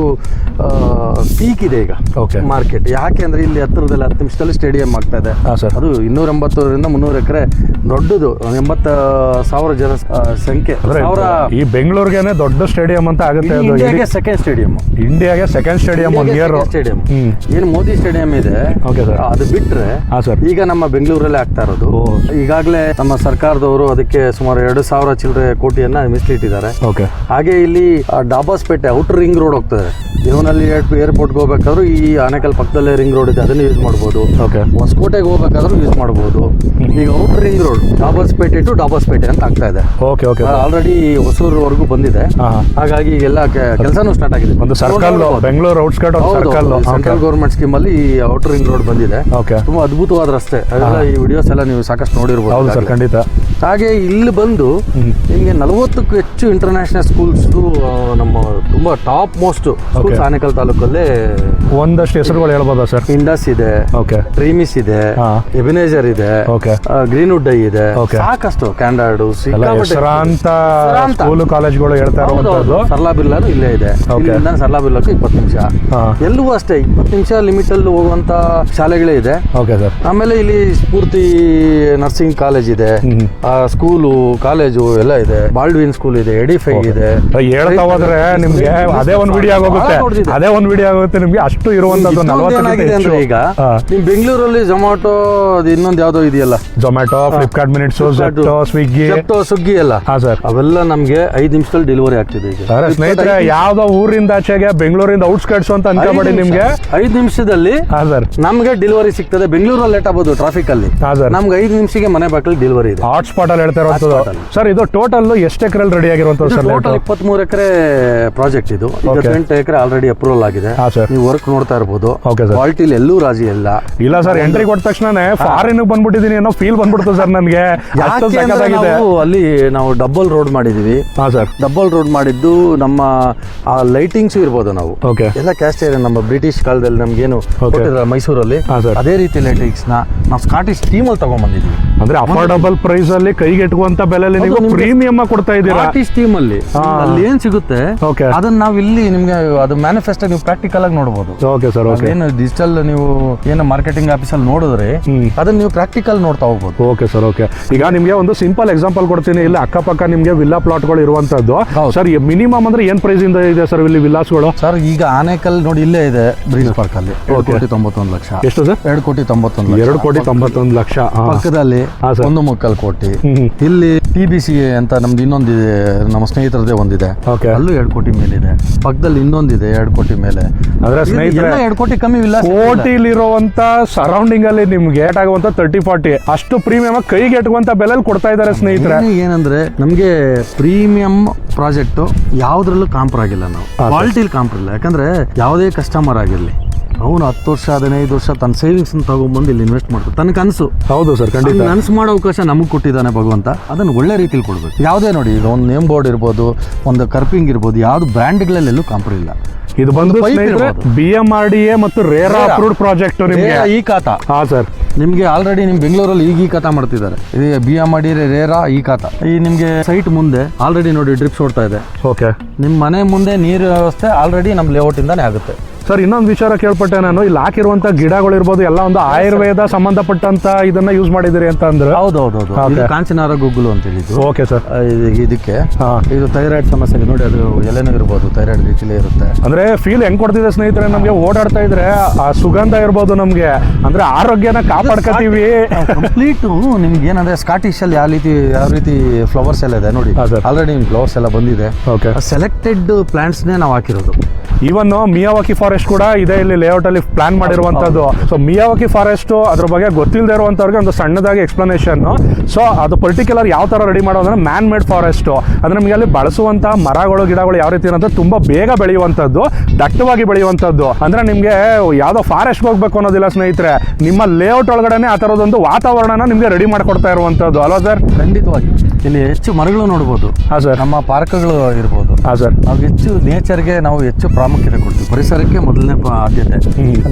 ಪೀಕ್ ಇದೆ ಈಗ ಓಕೆ ಮಾರ್ಕೆಟ್ ಯಾಕೆ ಅಂದರೆ ಇಲ್ಲಿ ಹತ್ತಿರದಲ್ಲಿ ಹತ್ತು ನಿಮಿಷದಲ್ಲಿ ಸ್ಟೇಡಿಯಂ ಆಗ್ತಾ ಇದೆ. ಅದು ಇನ್ನೂರ ಎಂಬತ್ತರಿಂದ ಮುನ್ನೂರು ಎಕರೆ ದೊಡ್ಡದು. ಎಂಬತ್ತ ಸಾವಿರ ಜನ ಸಂಖ್ಯೆ. ಸಾವಿರ ಈ ಬೆಂಗಳೂರಿಗೆ ದೊಡ್ಡ ಸ್ಟೇಡಿಯಂ ಅಂತ ಆಗುತ್ತೆ ಸೆಕೆಂಡ್ ಸ್ಟೇಡಿಯಂ ಇಂಡಿಯಾಗೆ second stadium one year stadium ಏನು ಮೋದಿ ಸ್ಟೇಡಿಯಂ ಇದೆ ಓಕೆ ಸರ್ ಅದು ಬಿಟ್ಟರೆ ಹಾಂ ಸರ್ ಈಗ ನಮ್ಮ ಬೆಂಗಳೂರಲ್ಲೇ ಆಗ್ತಾ ಇರೋದು. ಈಗಾಗಲೇ ನಮ್ಮ ಸರ್ಕಾರದವರು ಅದಕ್ಕೆ ಸುಮಾರು ಎರಡು ಸಾವಿರ ಚಿಲ್ಲರೆ ಕೋಟಿಯನ್ನ ಮೀಸಲಿಟ್ಟಿದ್ದಾರೆ ಓಕೆ ಹಾಗೆ ಇಲ್ಲಿ ಡಾಬಾಸ್ಪೇಟೆ ಔಟರ್ ರಿಂಗ್ ರೋಡ್ ಹೋಗ್ತದೆ ದೇವನಹಳ್ಳಿ ಏರ್ಪೋರ್ಟ್ಗೆ ಹೋಗ್ಬೇಕಾದ್ರೂ ಈ ಆನೆಕಲ್ ಪಕ್ಕದಲ್ಲೇ ರಿಂಗ್ ರೋಡ್ ಇದೆ ಅದನ್ನು ಯೂಸ್ ಮಾಡ್ಬೋದು. ಓಕೆ ಹೊಸಕೋಟೆಗೆ ಹೋಗ್ಬೇಕಾದ್ರೂ ಯೂಸ್ ಮಾಡ್ಬೋದು. ಈಗ outer ring road Dabaspete to Dabaspete ಅಂತ ಆಗ್ತಾ ಇದೆ. ಓಕೆ ಓಕೆ ಆಲ್ರೆಡಿ ಹೊಸೂರ್ವರೆಗೂ ಬಂದಿದೆ. ಹಾಗಾಗಿ ಎಲ್ಲ ಕೆಲಸನೂ ಸ್ಟಾರ್ಟ್ ಆಗಿದೆ. ಒಂದು ಸರ್ಕಲ್ ಬೆಂಗಳೂರು ಔಟ್ಸ್ಕಟ್ ಒಂದು ಸರ್ಕಲ್ ಸೆಂಟ್ರಲ್ ಗೌರ್ಮೆಂಟ್ ಸ್ಕೀಮ್ ಅಲ್ಲಿ ಈ ಔಟರ್ ರಿಂಗ್ ರೋಡ್ ಬಂದಿದೆ. ಓಕೆ ತುಂಬಾ ಅದ್ಭುತವಾದ ರಸ್ತೆ. ಅದೆಲ್ಲ ಈ ವಿಡಿಯೋಸ್ ಎಲ್ಲ ನೀವು ಸಾಕಷ್ಟು ನೋಡಿರ್ಬೋದು ಹೌದು ಸರ್ ಖಂಡಿತ. ಹಾಗೆ ಇಲ್ಲಿ ಬಂದು ಹಿಂಗೆ ನಿಮಗೆ ನಲವತ್ತಕ್ಕೂ ಹೆಚ್ಚು ಇಂಟರ್ನ್ಯಾಷನಲ್ ಸ್ಕೂಲ್ಸ್ ನಮ್ಮ ತುಂಬಾ ಟಾಪ್ ಮೋಸ್ಟ್ ಆನೇಕಲ್ ತಾಲೂಕಲ್ಲಿ ಒಂದಷ್ಟು ಹೆಸರುಗಳು ಹೇಳ್ಬೋದಾ ಸರ್? ಇಂಡಸ್ ಇದೆ ಓಕೆ ಟ್ರೀಮಿಸ್ ಇದೆ. ಎಬಿನೇಜರ್ ಇದೆ ಗ್ರೀನ್ ವುಡ್ ಐ ಇದೆ. ಸಾಕಷ್ಟು ಕ್ಯಾಂಡಾರ್ಡು ಸ್ಕೂಲ್ ಕಾಲೇಜ್ಗಳು ಹೇಳ್ತಾ ಇರೋದು ಸರ್ಲಾ ಬಿಲ್ಲರ್ ಇಲ್ಲೇ ಇದೆ. ಇಲ್ಲಿಂದ ಸರ್ಲಾ ಬಿರ್ಲಾಕು ಇಪ್ಪತ್ತು ನಿಮಿಷ. ಎಲ್ಲೂ ಎಲ್ಲವೂ ಅಷ್ಟೇ ಇಪ್ಪತ್ತು ನಿಮಿಷ ಲಿಮಿಟ್ ಅಲ್ಲಿ ಹೋಗುವಂತ ಶಾಲೆಗಳೇ ಇದೆ. ಓಕೆ ಸರ್ ಆಮೇಲೆ ಇಲ್ಲಿ ಸ್ಫೂರ್ತಿ ನರ್ಸಿಂಗ್ ಕಾಲೇಜ್ ಇದೆ. ಆ ಸ್ಕೂಲು ಕಾಲೇಜು ಎಲ್ಲ ಇದೆ. ಬಾಲ್ಡ್ವಿನ್ ಸ್ಕೂಲ್ ಇದೆ ಎಡಿಫೈ ಇದೆ. ಹೇಳ್ತಾ ಹೋದ್ರೆ ನಿಮ್ಗೆ ಅದೇ ಒಂದು ವಿಡಿಯೋ ಆಗೋಗುತ್ತೆ. ಅದೇ ಒಂದ್ ವಿಡಿಯೋ ಆಗುತ್ತೆ ನಿಮ್ಗೆ ಅಷ್ಟು ಇರುವಂತದ್ದು ಈಗ ನಿಮ್ ಬೆಂಗಳೂರಲ್ಲಿ ಜೊಮ್ಯಾಟೊ ಇನ್ನೊಂದು ಯಾವ್ದೋ ಇದೆಯಲ್ಲ? ಜೊಮ್ಯಾಟೊ ಫ್ಲಿಪ್ಕಾರ್ಟ್ ಮಿನಿಟ್ಸ್ ಸ್ವಿಗ್ಗಿ ಸುಗ್ಗಿ ಎಲ್ಲ ಹಾ ಸರ್ ಅವೆಲ್ಲ ನಮ್ಗೆ ಐದು ನಿಮಿಷದಲ್ಲಿ ಡೆಲಿವರಿ ಆಗ್ತಿದೆ ಈಗ. ಸ್ನೇಹಿತರೆ ಯಾವ್ದೋ ಊರಿಂದ ಆಚೆಗೆ ಬೆಂಗಳೂರಿಂದ ಔಟ್ಸ್ಕರ್ಟ್ಸ್ ಅಂತ ಅನ್ಕೋಬೇಡಿ ನಿಮ್ಗೆ. ಐದು ನಿಮಿಷದಲ್ಲಿ ಹಾ ಸರ್ ನಮ್ಗೆ ಡೆಲಿವರಿ ಸಿಗ್ತದೆ. ಬೆಂಗಳೂರಲ್ಲಿ ಲೇಟ್ ಆಗ್ಬೋದು ಟ್ರಾಫಿಕ್ ಅಲ್ಲಿ. ಹಾ ಸರ್ ನಮ್ಗೆ ಐದು ನಿಮಿಷಕ್ಕೆ ಮನೆ ಬಾಕಲ್ ಡೆಲಿವರಿ ಇದೆ. ಹಾಟ್ ಸ್ಪಾಟ್ ಅಲ್ಲಿ ಹೇಳ್ತಾ ಇರೋದು ಸರ್ ಇದು ಟೋಟಲ್ ಎಷ್ಟು ಎಕರೆ ರೆಡಿ ಆಗಿರುವಂತ ಸರ್ ಟೋಟಲ್ ಇಪ್ಪತ್ಮೂರು ಎಕರೆ ಪ್ರಾಜೆಕ್ಟ್ ಇದು. ಎಂಟು ಎಕರೆ ಆಲ್ರೆಡಿ ಅಪ್ರೂವಲ್ ಆಗಿದೆ. ಹಾ ಸರ್ ನೀವು ವರ್ಕ್ ನೋಡ್ತಾ ಇರ್ಬೋದು. ಸರ್ ಕ್ವಾಲಿಟಿಲಿ ಎಲ್ಲೂ ರಾಜಿ ಇಲ್ಲ. ಇಲ್ಲ ಸರ್ ಎಂಟ್ರಿ ಕೊಟ್ಟ ತಕ್ಷಣನೇ ಫಾರಿನ್ ಬಂದ್ಬಿಟ್ಟಿದೀನಿ ಅನ್ನೋ ಫೀಲ್ ಬಂದ್ಬಿಡ್ತು ಸರ್ ನನಗೆ. ಅಷ್ಟು ಯಾಕೆ ಅಂದ್ರೆ ಸಖತ್ತಾಗಿದೆ. ನಾವು ಅಲ್ಲಿ ನಾವು ಡಬಲ್ ರೋಡ್ ಮಾಡಿದೀವಿ. ಹಾ ಸರ್ ಡಬಲ್ ರೋಡ್ ಮಾಡಿದ್ದು ನಮ್ಮ ಆ ಲೈಟಿಂಗ್ಸ್ ಇರ್ಬೋದು ನಾವು. ಓಕೆ ಎಲ್ಲ ಕ್ಯಾಸ್ಟ್ ನಮ್ಮ ಬ್ರಿಟಿಷ್ ಕಾಲದಲ್ಲಿ ನಮ್ಗೆ ಏನು ಮೈಸೂರಲ್ಲಿ. ಹಾ ಅದೇ ರೀತಿ ಲೈಟಿಂಗ್ಸ್ನ ನಾವು ಸ್ಕಾಟಿಷ್ ಟೀಮ್ ಅಲ್ಲಿ ತಗೊಂಡ್ಬಂದಿದ್ವಿ ಅಂದ್ರೆ ಅಫೋರ್ಡಬಲ್ ಪ್ರೈಸ್ ಅಲ್ಲಿ ಕೈಗೆ ಎಟುಕುವಂತ ಬೆಲೆಯಲ್ಲಿ ನೀವು ನಿಮ್ಗೆ ಪ್ರೀಮಿಯಂ ಕೊಡ್ತಾ ಇದ್ದೀರಾ ಸ್ಕಾಟಿಷ್ ಟೀಮ್ ಅಲ್ಲಿ. ಅಲ್ಲಿ ಏನ್ ಸಿಗುತ್ತೆ ಅದನ್ನ ನಾವು ಇಲ್ಲಿ ನಿಮ್ಗೆ ಅದು ಮ್ಯಾನಿಫೆಸ್ಟೋ ನೀವು ಪ್ರಾಕ್ಟಿಕಲ್ ಆಗಿ ನೋಡಬಹುದು ಓಕೆ ಸರ್ ಓಕೆ ಏನು ಡಿಜಿಟಲ್ ನೀವು ಏನು ಮಾರ್ಕೆಟಿಂಗ್ ಆಫೀಸಲ್ಲಿ ನೋಡಿದ್ರೆ ಅದನ್ನ ನೀವು ಪ್ರಾಕ್ಟಿಕಲ್ ನೋಡ್ತಾ ಹೋಗ್ಬೋದು. ಓಕೆ ಸರ್ ಓಕೆ ಈಗ ನಿಮಗೆ ಒಂದು ಸಿಂಪಲ್ ಎಕ್ಸಾಂಪಲ್ ಕೊಡ್ತೀನಿ. ಇಲ್ಲಿ ಅಕ್ಕಪಕ್ಕ ನಿಮಗೆ ವಿಲ್ಲಾ ಪ್ಲಾಟ್ಗಳು ಇರುವಂತದ್ದು. ಹೌದು. ಸರ್ ಮಿನಿಮಮ್ ಅಂದ್ರೆ ಏನ್ ಪ್ರೈಸ್ ಇಂದ ಇದೆ ಸರ್ ಇಲ್ಲಿ ವಿಲ್ಲಾಸ್ಗಳು ಸರ್ ಈಗ ಆನೇಕಲ್ ನೋಡಿ ಇಲ್ಲೇ ಇದೆ ಬ್ರಿಜ್ ಪಾರ್ಕ್ ಅಲ್ಲಿ. ಎರಡು. ಕೋಟಿ ತೊಂಬತ್ತೊಂದು ಲಕ್ಷ. ಎಷ್ಟು ಸರ್ ಎರಡು ಕೋಟಿ ತೊಂಬತ್ತೊಂದು ಎರಡು ಕೋಟಿ ತೊಂಬತ್ತೊಂದು ಲಕ್ಷ. ಪಕ್ಕದಲ್ಲಿ. ಒಂದು ಮುಕ್ಕಾಲು ಕೋಟಿ. ಇಲ್ಲಿ ಟಿ ಬಿ ಸಿ ಅಂತ ನಮ್ದು ಇನ್ನೊಂದಿದೆ ನಮ್ಮ ಸ್ನೇಹಿತರದೇ ಒಂದಿದೆ. ಅಲ್ಲೂ ಎರಡು ಕೋಟಿ ಮೇಲಿದೆ. ಪಕ್ಕದಲ್ಲಿ ಇನ್ನೊಂದಿದೆ. ಎರಡು ಕೋಟಿ ಮೇಲೆ. ಅಂದ್ರೆ ಸ್ನೇಹಿತರೆ ಎರಡು ಕೋಟಿ ಕಮ್ಮಿ ಇಲ್ಲ. ಕೋಟಿಲಿರುವಂತ ಸರೌಂಡಿಂಗ್ ಅಲ್ಲಿ ನಿಮ್ಗೆ ಏಟ್ ಆಗುವಂತ ತರ್ಟಿ ಫಾರ್ಟಿ ಅಷ್ಟು ಪ್ರೀಮಿಯಂ ಕೈಗೆ ಎಟ್ಕುವಂತ ಬೆಲೆಯಲ್ಲಿ ಕೊಡ್ತಾ ಇದ್ದಾರೆ ಸ್ನೇಹಿತರೆ. ಏನಂದ್ರೆ ನಮಗೆ ಪ್ರೀಮಿಯಂ ಪ್ರಾಜೆಕ್ಟ್ ಯಾವ್ದ್ರಲ್ಲೂ ಕಾಂಪ್ರ ಆಗಿಲ್ಲ ನಾವು. ಕ್ವಾಲಿಟಿಲಿ ಕಾಂಪ್ರ ಇಲ್ಲ. ಯಾಕಂದ್ರೆ ಯಾವುದೇ ಕಸ್ಟಮರ್ ಆಗಿರಲಿ ಅವನು ಹತ್ತು ವರ್ಷ ಹದಿನೈದು ವರ್ಷ ತನ್ನ ಸೇವಿಂಗ್ಸ್ ತಗೊಂಡ್ಬಂದು ಇಲ್ಲಿ ಇನ್ವೆಸ್ಟ್ ಮಾಡ್ತಾರೆ ತನ್ನ ಕನಸು. ಹೌದು ಸರ್ ಖಂಡಿತ. ಕನಸು ಮಾಡೋ ಅವಕಾಶ ನಮಗೆ ಕೊಟ್ಟಿದ್ದಾನೆ ಭಗವಂತ. ಅದನ್ನು ಒಳ್ಳೆ ರೀತಿಲಿ ಕೊಡ್ಬೇಕು. ಯಾವುದೇ ನೋಡಿ ಈಗ ಒಂದು ನೇಮ್ ಬೋರ್ಡ್ ಇರ್ಬೋದು ಒಂದು ಕರ್ಪಿಂಗ್ ಇರ್ಬೋದು ಯಾವ್ದು ಬ್ರ್ಯಾಂಡ್ಗಳಲ್ಲೆಲ್ಲೂ ಕಾಂಪ್ರೂ ಇಲ್ಲ. ಇದು ಬಂದು. B M R D A ಮತ್ತು ರೇರಾ. ಅಪ್ರೂವ್ಡ್ ಪ್ರಾಜೆಕ್ಟ್ ನಿಮಗೆ. ಈ ಖಾತ. ಹಾ ಸರ್. ನಿಮಗೆ ಆಲ್ರೆಡಿ ನಿಮ್ ಬೆಂಗಳೂರಲ್ಲಿ ಈಗ ಈ ಖಾತ ಮಾಡ್ತಿದ್ದಾರೆ. ಇದು ಬಿ ಎಂ ಡಿ ರೇರಾ ಈ ಖಾತ. ಈ ನಿಮಗೆ ಸೈಟ್ ಮುಂದೆ ಆಲ್ರೆಡಿ ನೋಡಿ ಡ್ರಿಪ್ಸ್ ಓಡ್ತಾ ಇದೆ. ಓಕೆ ನಿಮ್ಮ ಮನೆ ಮುಂದೆ ನೀರು ವ್ಯವಸ್ಥೆ ಆಲ್ರೆಡಿ ನಮ್ಮ ಲೇಔಟ್ ಇಂದಾನೆ ಆಗುತ್ತೆ. ಸರ್ ಇನ್ನೊಂದು ವಿಚಾರ ಕೇಳ್ಪಟ್ಟೆ ನಾನು. ಇಲ್ಲಿ ಹಾಕಿರುವಂತ ಗಿಡಗಳು ಇರ್ಬೋದು ಎಲ್ಲ ಒಂದು ಆಯುರ್ವೇದ ಸಂಬಂಧಪಟ್ಟಂತ ಇದನ್ನ ಯೂಸ್ ಮಾಡಿದಿರಿ ಅಂತ ಅಂದ್ರೆ? ಹೌದೌದೌದು. Okay. ಇದು ಕಾಂಚನಾರ ಗುಗ್ಗುಲು ಅಂತ ಹೇಳಿದ್ರು. ಓಕೆ ಸರ್ ಇದಕ್ಕೆ. ಇದು ಥೈರಾಯ್ಡ್ ಸಮಸ್ಯೆಗೆ ನೋಡಿ ಅದು ಎಲೆನೂ ಇರ್ಬೋದು ಥೈರಾಯ್ಡ್ ರೀತಿಲೇ ಇರುತ್ತೆ. ಅಂದ್ರೆ ಫೀಲ್ ಹೆಂಗ್ ಕೊಡ್ತಿದೆ ಸ್ನೇಹಿತರೆ ನಮ್ಗೆ? ಓಡಾಡ್ತಾ ಇದ್ರೆ ಆ ಸುಗಂಧ ಇರ್ಬೋದು ನಮ್ಗೆ. ಅಂದ್ರೆ ಆರೋಗ್ಯನ ಕಾಪಾಡ್ಕೊತೀವಿ. ಕಂಪ್ಲೀಟ್ ನಿಮ್ಗೆ ಏನಂದ್ರೆ ಸ್ಕಾಟಿಶ್ ಅಲ್ಲಿ ಯಾವ ರೀತಿ ಯಾವ ರೀತಿ ಫ್ಲವರ್ಸ್ ಎಲ್ಲ ಇದೆ. ನೋಡಿ. ಆಲ್ರೆಡಿ ನಿಮ್ಗೆ ಫ್ಲವರ್ಸ್ ಎಲ್ಲ ಬಂದಿದೆ. ಓಕೆ ಸೆಲೆಕ್ಟೆಡ್ ಪ್ಲಾಂಟ್ಸ್ನೇ ನಾವು ಹಾಕಿರೋದು. ಈವನ್ ಮಿಯಾವಾಕಿ ಫಾರೆಸ್ಟ್ ಕೂಡ ಇದೆ ಇಲ್ಲಿ ಲೇಔಟ್ ಅಲ್ಲಿ ಪ್ಲಾನ್ ಮಾಡಿರುವಂತದ್ದು. ಸೊ ಮಿಯಾವಕಿ ಫಾರೆಸ್ಟ್ ಅದ್ರ ಬಗ್ಗೆ ಗೊತ್ತಿಲ್ಲದೆ ಇರುವಂತವ್ರಿಗೆ ಒಂದು ಸಣ್ಣದಾಗಿ ಎಕ್ಸ್ಪ್ಲನೇಷನ್ ಸೊ ಅದು ಪರ್ಟಿಕ್ಯುಲರ್ ಯಾವ ತರ ರೆಡಿ ಮಾಡೋದ್ರೆ ಅಂದ್ರೆ ಮ್ಯಾನ್ ಮೇಡ್ ಫಾರೆಸ್ಟ್ ಅಂದ್ರೆ ನಮಗೆ ಅಲ್ಲಿ ಬಳಸುವಂತ ಮರಗಳು ಗಿಡಗಳು ಯಾವ ರೀತಿ ಏನಂದ್ರೆ ತುಂಬಾ ಬೇಗ ಬೆಳೆಯುವಂತದ್ದು ದಟ್ಟವಾಗಿ ಬೆಳೆಯುವಂತದ್ದು. ಅಂದ್ರೆ ನಿಮ್ಗೆ ಯಾವ್ದೋ ಫಾರೆಸ್ಟ್ ಹೋಗ್ಬೇಕು ಅನ್ನೋದಿಲ್ಲ ಸ್ನೇಹಿತರೆ. ನಿಮ್ಮ ಲೇಔಟ್ ಒಳಗಡೆನೆ ಆ ತರದೊಂದು ವಾತಾವರಣ ನಿಮ್ಗೆ ರೆಡಿ ಮಾಡ್ಕೊಡ್ತಾ ಇರುವಂತದ್ದು. ಅಲ್ವಾ ಸರ್ ಖಂಡಿತವಾಗಿ. ಇಲ್ಲಿ ಹೆಚ್ಚು ಮರಗಳು ನೋಡ್ಬೋದು. ಹಾ ಸರ್ ನಮ್ಮ ಪಾರ್ಕ್ಗಳು ಇರ್ಬೋದು. ಹಾಂ ಸರ್. ನಾವು ಹೆಚ್ಚು ನೇಚರ್ಗೆ ನಾವು ಹೆಚ್ಚು ಪ್ರಾಮುಖ್ಯತೆ ಕೊಡ್ತೀವಿ. ಪರಿಸರಕ್ಕೆ ಮೊದಲನೇ ಆದ್ಯತೆ.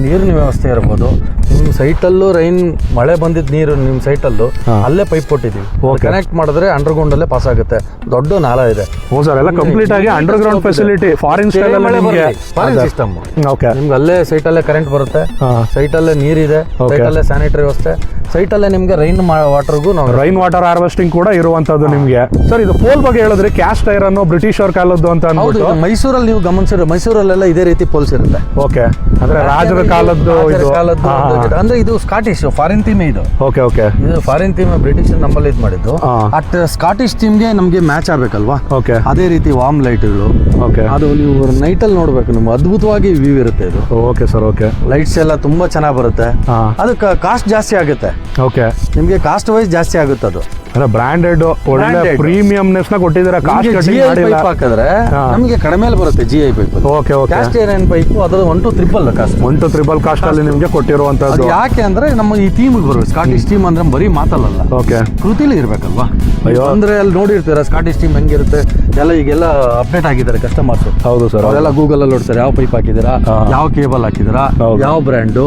ನೀರಿನ ವ್ಯವಸ್ಥೆ ಇರ್ಬೋದು. ನಿಮ್ಮ ಸೈಟಲ್ಲೂ ರೈನ್ ಮಳೆ ಬಂದಿದ್ದ ನೀರು ನಿಮ್ಮ ಸೈಟಲ್ಲೂ ಅಲ್ಲೇ ಪೈಪ್ ಕೊಟ್ಟಿದ್ದೀವಿ. ಕನೆಕ್ಟ್ ಮಾಡಿದ್ರೆ ಅಂಡರ್ಗ್ರೌಂಡ್ ಅಲ್ಲೇ ಪಾಸ್ ಆಗುತ್ತೆ. ದೊಡ್ಡ ನಾಲ ಇದೆ. ಓ ಸರ್ ಎಲ್ಲ ಕಂಪ್ಲೀಟ್ ಆಗಿ ಅಂಡರ್ ಗ್ರೌಂಡ್ ಫೆಸಿಲಿಟಿ ಫಾರಿನ್ ನಿಮಗೆ ಸಿಸ್ಟಮ್ ಓಕೆ. ನಿಮ್ಗೆ ಅಲ್ಲೇ ಸೈಟಲ್ಲೇ ಕರೆಂಟ್ ಬರುತ್ತೆ. ಸೈಟಲ್ಲೇ ನೀರಿದೆ. ಸೈಟಲ್ಲೇ ಸ್ಯಾನಿಟರಿ ವ್ಯವಸ್ಥೆ. ಸೈಟಲ್ಲೇ ನಿಮಗೆ ರೈನ್ ವಾಟರ್ಗೂ ನಾವು ರೈನ್ ವಾಟರ್ ಹಾರ್ವೆಸ್ಟಿಂಗ್ ಕೂಡ ಇರುವಂತದ್ದು ನಿಮಗೆ. ಸರ್ ಇದು ಪೋಲ್ ಬಗ್ಗೆ ಹೇಳಿದ್ರೆ ಕ್ಯಾಸ್ಟ್ ಬ್ರಿಟಿಷ್ ಅವ್ರ ಕಾಲದ್ದು ಅಂತ ಹೌದು ಅಂದ್ಬಿಟ್ಟು ಮೈಸೂರಲ್ಲಿ ನೀವು ಗಮನಿಸಿರೋ ಮೈಸೂರಲ್ಲೆಲ್ಲ ಇದೇ ರೀತಿ ಪೋಲ್ಸ್ ಇರುತ್ತೆ. ಓಕೆ ಅಂದ್ರೆ ರಾಜರ ಕಾಲದ್ದು ರಾಜರ ಇದು. ಕಾಲದ್ದು ಒಂದು ಇದು. ಅಂದ್ರೆ ಇದು ಸ್ಕಾಟಿಶ್ ಫಾರಿನ್ ಥೀಮ್ ಇದು. Okay okay. ಇದು ಫಾರಿನ್ ಥೀಮ್ ಬ್ರಿಟಿಷ್ ನಮ್ಮಲ್ಲಿ ಇದು ಮಾಡಿದ್ದು. ಹಾ. ಅಟ್ ಸ್ಕಾಟಿಶ್ ಥೀಮ್ಗೆ ನಮಗೆ ಮ್ಯಾಚ್ ಆಗ್ಬೇಕಲ್ವಾ? ಓಕೆ. ಅದೇ ರೀತಿ ವಾಮ್ ಲೈಟ್ಗಳು ಓಕೆ. ಅದು ನೀವು ನೈಟಲ್ಲಿ ನೋಡ್ಬೇಕು ನಿಮ್ಗೆ. ಅದ್ಭುತವಾಗಿ ವ್ಯೂ ಇರುತ್ತೆ ಇದು. Okay sir okay. ಲೈಟ್ಸ್ ಎಲ್ಲ ತುಂಬಾ ಚೆನ್ನಾಗಿ ಬರುತ್ತೆ. ಹಾಂ. ಅದಕ್ಕೆ ಕಾಸ್ಟ್ ಜಾಸ್ತಿ ಆಗುತ್ತೆ. ಓಕೆ ನಿಮಗೆ ಕಾಸ್ಟ್ ವೈಸ್ ಜಾಸ್ತಿ ಆಗುತ್ತೆ ಅದು ಅಂದ್ರೆ ಬ್ರಾಂಡೆಡ್ ಒಳ್ಳೆ. ಪ್ರೀಮಿಯಂನೆಸ್ನ ಕೊಟ್ಟಿದ್ದೀರಾ ಕಾಸ್ಟ್ ಕಟ್ಟಿಂಗ್ ಮಾಡಿಲ್ಲ. ಪೈಪ್ ಹಾಕಿದ್ರೆ. ನಮಗೆ ಕಡಿಮೆಯಲ್ಲಿ ಬರುತ್ತೆ G I pipe okay okay cast iron pipe ಅದರ one to triple cost one to triple cost ಅಲ್ಲಿ ನಿಮಗೆ ಕೊಟ್ಟಿರುವಂತದ್ದು ಯಾಕೆ ಅಂದ್ರೆ ನಮ್ಮ ಈ ಟೀಮಿಗೆ ಬರುತ್ತೆ ಸ್ಕಾಟಿಶ್ ಟೀಮ್ ಅಂದ್ರೆ ಬರೀ ಮಾತಲ್ಲ ಓಕೆ ಕೃತಿಲಿ ಇರ್ಬೇಕಲ್ವಾ? ಅಯ್ಯೋ. ಅಂದ್ರೆ ಅಲ್ಲಿ ನೋಡಿರ್ತೀರ ಸ್ಕಾಟಿಶ್ ಟೀಮ್ ಹೆಂಗಿರುತ್ತೆ? ಎಲ್ಲ ಈಗೆಲ್ಲ ಅಪ್ಡೇಟ್ ಆಗಿದ್ದಾರೆ ಕಸ್ಟಮರ್ಸ್ ಹೌದು ಸರ್ ಅವರೆಲ್ಲ ಗೂಗಲ್ ಅಲ್ಲಿ ನೋಡ್ತಾರೆ ಯಾವ ಪೈಪ್ ಹಾಕಿದ್ದೀರಾ ಹಾ. ಯಾವ ಕೇಬಲ್ ಹಾಕಿದ್ದೀರಾ ಹೌದು. ಯಾವ ಬ್ರ್ಯಾಂಡು